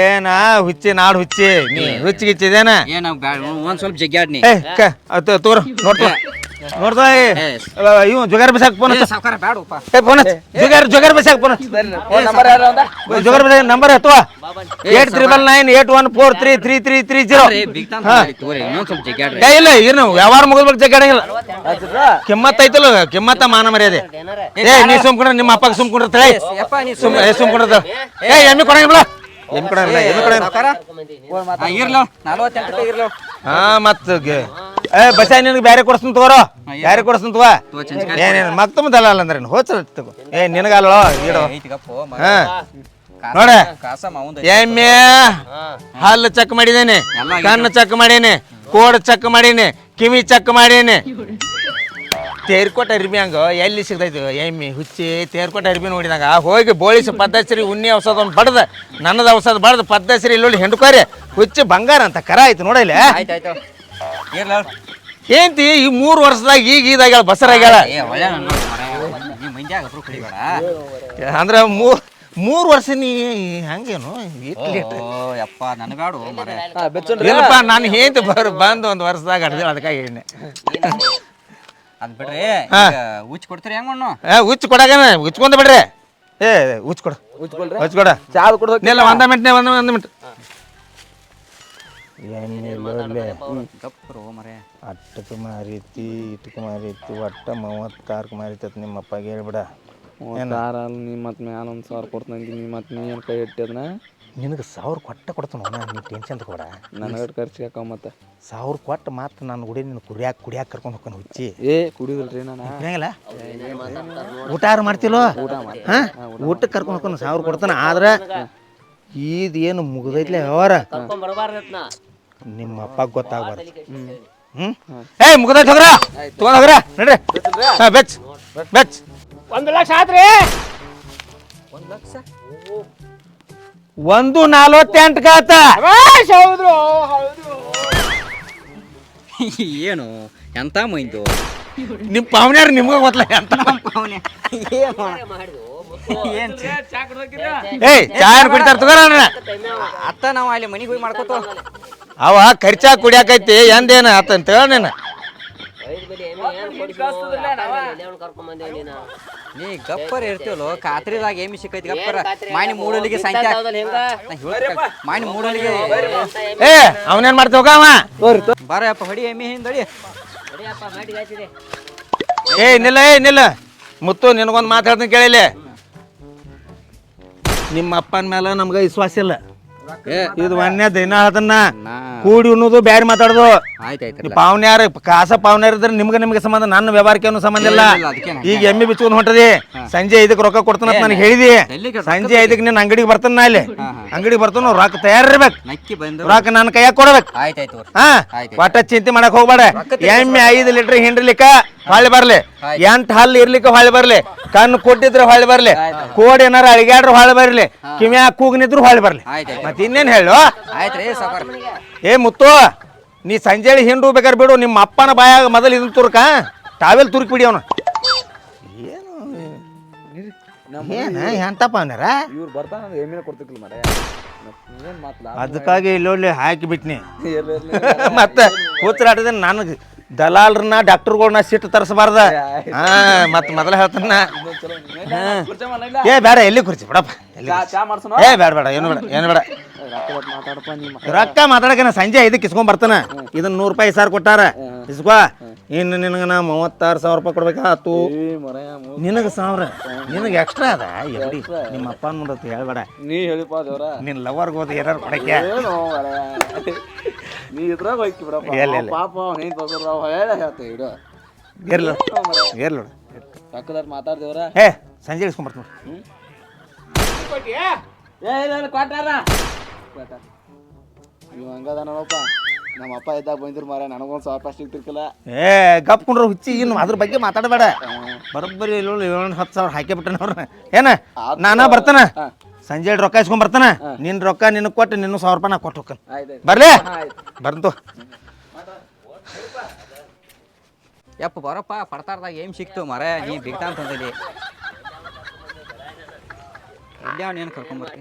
ಏನ ಹುಚ್ಚಿ ನಾಡು ಹುಚ್ಚಿ ನೀ ಹುಚ್ಚಿ ಗಿಚ್ಚಿದೇನ? ಏನ ಒಂದ್ ಸ್ವಲ್ಪ ಜಗ್ಗಾಡ್ನಿ ಏ ಕ ತೋರ ನೋಡ್ದ ಇವ್ ಜುಗಾರ್ ಬಸಾಕ್ ಫೋನ್ ಫೋನ್ ಜುಗಾರ್ ಜುಗಾರ್ ಬಸಾಕ್ ಫೋನ್ ನಂಬರ್ ಯಾರು ಜುಗಾರ್ ಬಸಾಕ್ ನಂಬರ್ ಹತ್ತುವ. Eight triple nine eight one four three three three three zero. ಇಲ್ಲ ಏನು ವ್ಯವಹಾರ ಮುಗಿದ್ಬೇಕು ಜಗ್ಗಾಡಂಗಿಲ್ಲ ಕಿಮ್ಮತ್ ಐತಲ್ಲ ಕಿಮ್ಮತ್ತ ಮಾನ ಮರ್ಯಾದೆ. ಏ ನೀ ಸುಮ್ಕೊಂಡ್ರೆ ನಿಮ್ಮ ಅಪ್ಪಗೆ ಸುಮ್ಕೊಂಡಿರ್ತಾಳೆ ಯಪ್ಪ ನೀ ಸುಮ್ ಏ ಸುಮ್ಕೊಂಡಿರ್ತಾಳ ಏ ಎಮ್ಮಿ ಕೊಡಂಗಿಲ್ಲ ಎಮ್ಮಿ ಕೊಡಂಗಿಲ್ಲ ಎಮ್ಮಿ ಕೊಡಂಗಿಲ್ಲ. ಇರ್ಲೋ ನಲ್ವತ್ತೆಂಟು ಇರ್ಲೋ. ಹಾ ಮತ್ತ ಏ ಬಸ ನಿನಗೆ ಬ್ಯಾರೆ ಕೊಡಿಸ್ತೀನಿ ತಗೋರೋ. ಬ್ಯಾರೆ ಕೊಡಿಸ್ತೀನಿ ತಗೋ. ಏನೇನು ಮತ್ತೊಮ್ಮೆ ದಲಾಲ ಅಂದ್ರೆ ಹೋಚ ತಗೋ. ಏ ನಿನಗಲ್ಲೋ ಇಡು. ನೋಡ. ಎಮ್ಮೆ. ಹಲ್ಲು ಚೆಕ್ ಮಾಡಿದ್ದೇನೆ ಕಣ್ಣು ಚೆಕ್ ಮಾಡೇನೆ. ಕೋಡ್ ಚೆಕ್ ಮಾಡೀನಿ. ಕಿವಿ ಚೆಕ್ ಮಾಡೀನಿ. ತೇರ್ಕೊಟ್ಟ ಅರ್ಬಿ ಹಂಗ? ಎಲ್ಲಿ ಸಿಗ್ತೈತಿ? ಎಮ್ಮಿ ಹುಚ್ಚಿ ತೇರ್ಕೊಟ್ಟ ಅರ್ಬಿ ನೋಡಿದಾಗ. ಹೋಗಿ ಬೋಳಿಸಿ ಪದ್ಧತಿರಿ ಉಣ್ಣಿ ಔಷಧ ಒಂದು ಬಡ್ದ. ನನ್ನದ ಔಷಧ ಬಡ್ದು ಪದ್ಧತಿರಿ ಇಲ್ಲೊಳ್ಳಿ ಹೆಂಡ್ಕೋರಿ. ಹುಚ್ಚಿ ಬಂಗಾರ ಅಂತ ಕರ ಆಯ್ತು ನೋಡಿಲ್ಲ. ಏಂತಿ ಈ ಮೂರು ವರ್ಷದಾಗ ಈಗ ಇದಾಗ್ಯಾಳ ಬಸರಾಗ್ಯಾಳ ಅಂದ್ರೆ ಮೂರ್ ಮೂರು ವರ್ಷ ನೀ ಹಂಗೇನು? ಯಪ್ಪ ನನಗಾಡು ಮರ ಇಲ್ಲಪ್ಪ ನಾನು ಹೇಂತ ಬರ್ ಬಂದು ಒಂದು ವರ್ಷದಾಗ ಅಡ್ದಿಲ್ಲ ಅದಕ್ಕಾಗಿ ಹೇಳಿ ಅದ್ ಬಿಡ್ರಿ ಕೊಡ್ತೀರಿ ಹೆಂಗ್ ಮಣ್ಣು ಏ ಉಚ್ಚ ಕೊಡಾಗನ ಉಚ್ಕೊಂಡ ಬಿಡ್ರಿ. ಏ ಉಚ್ಚ ಕೊಡ. ಉಚ್ಚ ಕೊಡ. ಚಾ ಕುಡ್ದು ಒಂದ ಮಿನಿಟ್ನೇ ಒಂದು ಒಂದು ಮಿನಿಟ್ ಗಪ್ರು ಮರೆ ಅಟ್ಟಕ್ಕೆ ಮಾರೈತಿ ಇಟ್ಟಕ್ಕೆ ಮಾರೈತಿ ಒಟ್ಟ ಮೂವತ್ತಾರಕ್ಕೆ ಮಾರಿತತ್ ನಿಮ್ಮ ಅಪ್ಪಗೆ ಹೇಳ್ಬಿಡ ಮೂವತ್ತಾರ ನೀ ಮತ್ತೆ ಮ್ಯಾಲ ಒಂದು ಸಾವಿರ ಕೊಡ್ತಾನೆ ನೀ ಮತ್ತೆ ನೀ ಏನು ಕೈ ಇಟ್ಟಿದ್ನ ನಿನಗೆ ಸಾವಿರ ಕೊಟ್ಟ ಕೊಡ್ತಾನ ನೀ ಟೆನ್ಷನ್ ತಗೋಡ ನನಗೆ ಖರ್ಚು ಹಾಕೋ ಮತ್ತೆ ಸಾವಿರ ಕೊಟ್ಟು ಮಾತ್ರ ನಾನು ಗುಡಿ ನಿನ್ನ ಕುಡಿಯಾಕ ಕುಡಿಯಾಕ ಕರ್ಕೊಂಡು ಹೋಗ್ಕೊಂಡು ಹುಚ್ಚಿ ಏ ಕುಡಿದಿಲ್ರಿ ನಾನು ಹೆಂಗಿಲ್ಲ ಊಟ ಯಾರು ಮಾಡ್ತಿಲ್ಲೋ ಹಾಂ ಊಟಕ್ಕೆ ಕರ್ಕೊಂಡು ಹೋಗ್ಕೊಂಡು ಸಾವಿರ ಕೊಡ್ತಾನ ಆದ್ರೆ ಇದು ಏನು ಮುಗ್ದೈತ್ಲೆ ವ್ಯವಹಾರ ನಿಮ್ಮ ಅಪ್ಪ ಗೊತ್ತಾಗ್ಬಾರ್ದು. ಹ್ಞೂ ಏ ಮುಗ್ದೈತೆ ಹೋಗ್ರ? ತೊಗೊಂಡ್ ಹೋಗ್ರ ನಡ್ರಿ ಹಾಂ ಬೆಚ್. ಬೆಚ್. ಒಂದು ಲಕ್ಷ ಆತ್ರಿ. ಒಂದು ನಲ್ವತ್ತೆಂಟು ಕಾತ. ಅಮಾಶ್ ಹೌದು ಹೌದು ಏನು? ಎಂತ ಮೈಂದು? ನಿಮ್ಮ ಪಾವನ್ಯಾರ ನಿಮ್ಗೆ ಗೊತ್ತಲ್ಲ ಅಂತ ಏನ್? ಏಯ್ ಚಾ ಕುಡಿತಾರ ತಗೋರ ಅತ್ತ ನಾವು ಅಲ್ಲಿ ಮನಿಗೆ ಹೋಗಿ ಮಾಡ್ಕೋತ ಅವ ಖರ್ಚಾ ಕುಡಿಯಾಕೈತಿ ಎಂದೇನ ಆತಂತ ಹೇಳ ನೀನು. ಕರ್ಕೊಂಡ್ ಬಂದೇವ್ ನೀನ ನೀ ಗಪ್ಪರ್ ಇರ್ತೀವಲ್ಲ ಖಾತ್ರಿದಾಗ ಏಮಿ ಸಿಕ್ಕೈತಿ ಗಪ್ಪರ. ಮಾನಿ ಮೂಡಲಿಗೆ ಸಂಖ್ಯೆ ಮಾನಿ ಮೂಡಲಿಗೆ ಏ ಅವನೇನ್ ಮಾಡ್ತೀವಿ ಹೋಗ ಅವ? ಬಾರಪ್ಪ ಹೊಡಿ ಎಮ್ಮಿ ಹಿಂದಡಿ ಏ ನಿಲ್ಲ ಏ ನಿಲ್ಲ. ಮುತ್ತು ನಿನಗೊಂದು ಮಾತಾಡ್ತೀನಿ ಹೇಳ್ತೀನಿ ಕೇಳಿಲ್ಲ ನಿಮ್ಮ ಅಪ್ಪನ ಮೇಲೆ ನಮ್ಗೆ ವಿಶ್ವಾಸ ಇಲ್ಲ. ಏ ಇದು ಒಂದೇ ದಿನ ಅದನ್ನ ಕೂಡಿ ಉಣ್ಣೋದು ಬ್ಯಾರಿ ಮಾತಾಡೋದು. ಆಯ್ತಾಯ್ತು ಪಾವನ್ಯಾರ ಕಾಸ ಪಾವನ್ಯಾರ ಇದ್ರೆ ನಿಮ್ಗೆ ನಿಮ್ಗೆ ಸಂಬಂಧ ನನ್ನ ವ್ಯವಹಾರಕ್ಕೆ ಸಂಬಂಧ ಇಲ್ಲ. ಈಗ ಎಮ್ಮಿ ಬಿಚ್ಕೊಂಡು ಹೊಂಟದಿ ಸಂಜೆ ಐದಕ್ಕೆ ರೊಕ್ಕ ಕೊಡ್ತಾನ ಅಂತ ನನಗೆ ಹೇಳಿದಿ. ಸಂಜೆ ಐದಕ್ಕೆ ನಿನ್ನ ಅಂಗಡಿಗೆ ಬರ್ತಾನ ನಾ ಇಲ್ಲಿ. ಅಂಗಡಿಗೆ ಬರ್ತಾನ ರೊಕ್ಕ ತಯಾರಿರ್ಬೇಕು. ರೊಕ್ಕ ನನ್ನ ಕೈಯಾಗ ಕೊಡ್ಬೇಕು. ಹಾ? ಒಟ್ಟ ಚಿಂತೆ ಮಾಡಕ್ ಹೋಗ್ಬೇಡ. ಎಮ್ಮೆ ಐದು ಲೀಟರ್ ಹಿಂಡ್ಲಿಕ್ಕ ಹೊಳ್ಳಿ ಬರ್ಲಿ. ಎಂಟ್ ಹಲ್ಲು ಇರ್ಲಿಕ್ಕೆ ಹೊಳ್ಳಿ ಬರ್ಲಿ. ಕಣ್ಣು ಕೊಟ್ಟಿದ್ರೆ ಹೊಳ್ಳಿ ಬರ್ಲಿ. ಕೋಡ್ ಏನಾರ ಅಳಿಗ್ಯಾಡ್ರ ಹೊಳ್ಳಿ ಬರ್ಲಿ. ಕಿವ್ಯಾಗ ಕೂಗ್ನಿದ್ರು ಹೊಳ್ಳಿ ಬರ್ಲಿ. ಮತ್ತೆ ಇನ್ನೇನ್ ಹೇಳು? ಆಯ್ತು ರೀ ಏ ಮುತ್ತು ನೀ ಸಂಜೆಳಿ ಹಿಂಡು ಬೇಕಾದ್ರೆ ಬಿಡು ನಿಮ್ಮ ಅಪ್ಪನ ಬಾಯಾಗ ಮೊದಲು ಇದನ್ನ ತುರ್ಕ. ಟಾವೆಲ್ ತುರುಕಿ ಬಿಡಿ ಅವನು. ಏನು ಏನು ಎಂತಪ್ಪ ಅವನಾರ? ಇವ್ರು ಬರ್ತಾನ ಎಮ್ಮಿನ ಕೊಡ್ತಿರ್ಲಿಲ್ಲ ಮರ ಏನು ಮಾತಲ್ಲ ಅದಕ್ಕಾಗಿ ಇಲ್ಲೊಳ್ಳಿ ಹಾಕಿ ಬಿಟ್ನಿ. ಮತ್ತೆ ಕೂತ್ರಾಟದ ನನಗೆ ದಲಾಲ್ರನ್ನ ಡಾಕ್ಟರ್ಗಳನ್ನ ಸಿಟ್ಟು ತರಿಸಬಾರ್ದ. ಹಾ ಮತ್ತೆ ಮೊದಲ ಹೇಳ್ತಾನ. ಏ ಬೇಡ ಎಲ್ಲಿ ಕುರ್ಚಿ ಬಿಡಪ್ಪ. ಎಲ್ಲಿ ಚಾ ಮಾಡ್ಸೋಣ? ಏ ಬೇಡ ಬೇಡ ಏನು ಬೇಡ ಏನು ಬೇಡ. ಮಾತಾಡಪ್ಪ ನಿಮ್ಮ ರೊಕ್ಕ ಮಾತಾಡಕ್ಕೆ ನಾ ಸಂಜೆ ಐದಕ್ಕೆ ಇಸ್ಕೊಂಡ್ ಬರ್ತಾನ. ಇದನ್ನ ನೂರು ರೂಪಾಯಿ ಸಾರ್ ಕೊಟ್ಟಾರ. ಇಸ್ಕೋ ಇನ್ನು ನಿನಗ ನಾ ಮೂವತ್ತಾರು ಸಾವಿರ ರೂಪಾಯಿ ಕೊಡ್ಬೇಕಾತು. ನಿನಗೆ ಸಾವಿರ. ನಿನಗೆ ಎಕ್ಸ್ಟ್ರಾ ಅದ? ಎಲ್ಲಿ ನಿಮ್ಮ ಅಪ್ಪನ ಮುಂದೆ ಹೇಳ್ಬೇಡ. ನೀ ಹೇಳಿಪ್ಪ ದೇವ್ರ. ನಿನ್ನ ಲವರ್ಗೆ ಹೋದ ಏನಾರು ಕೊಡಕ್ಕೆ? ನೀ ಇದ್ರಾಗ ಹೋಯ್ಕಿ ಬಿಡಪ್ಪ. ಎಲ್ಲಿ? ಪಾಪ ಹೆಂಗ್ ಅವ ಹೇಳ ಹೇಳ್ತೇವೆ ಇಡು. ಇರ್ಲ. ಇರ್ಲ ಮಾತಾಡ್ದೇವ್ರ ಏ ಸಂಜೆ ಇಸ್ಕೊಂಡ್ ಏ? ಇಲ್ಲ ಇಲ್ಲ ಕೊಟ್ಟಾರ ಕೊಟ್ಟಾರ ನೀವು ಹಂಗದ ನೋಡಪ್ಪ. ನಮ್ಮ ಅಪ್ಪ ಇದ್ದಾಗ ಬಂದಿರು ಮಾರ ನನಗೊಂದು ಸಾವಿರ ರೂಪಾಯಿ ಸಿಗ್ತಿರ್ಕಿಲ್ಲ ಏ ಗಪ್ ಕುಂಡ್ರ ಹುಚ್ಚಿ ಇನ್ನು ಅದ್ರ ಬಗ್ಗೆ ಮಾತಾಡಬೇಡ. ಬರೋಬ್ಬರಿ ಏಳು ಏಳು ಹತ್ತು ಸಾವಿರ ಹಾಕಿ ಬಿಟ್ಟನ ಅವ್ರನ್ನ ಏನ? ನಾನ ಬರ್ತಾನ? ಸಂಜೆ ರೊಕ್ಕ ಇಸ್ಕೊಂಡ್ ಬರ್ತಾನ? ನಿನ್ ರೊಕ್ಕ ನಿನ್ ಕೊಟ್ಟು ನಿನ್ನ ಸಾವಿರ ರೂಪಾಯಿ ನಾ ಕೊಟ್ಟು ಹೋಗ್ತಾನೆ. ಆಯ್ತು ಬರ್ಲಿ? ಬರ್ತು ಯಪ್ಪ ಬರಪ್ಪ ಪಡ್ತಾರ್ದಾಗ ಏನ್ ಸಿಕ್ತು ಮರ ನೀ ಬಿಗ್ತಾ ಅಂತಂದಲ್ಲಿ ಎಲ್ಲಿ ಅವ್ನು ಏನು ಕರ್ಕೊಂಬರ್ತಿ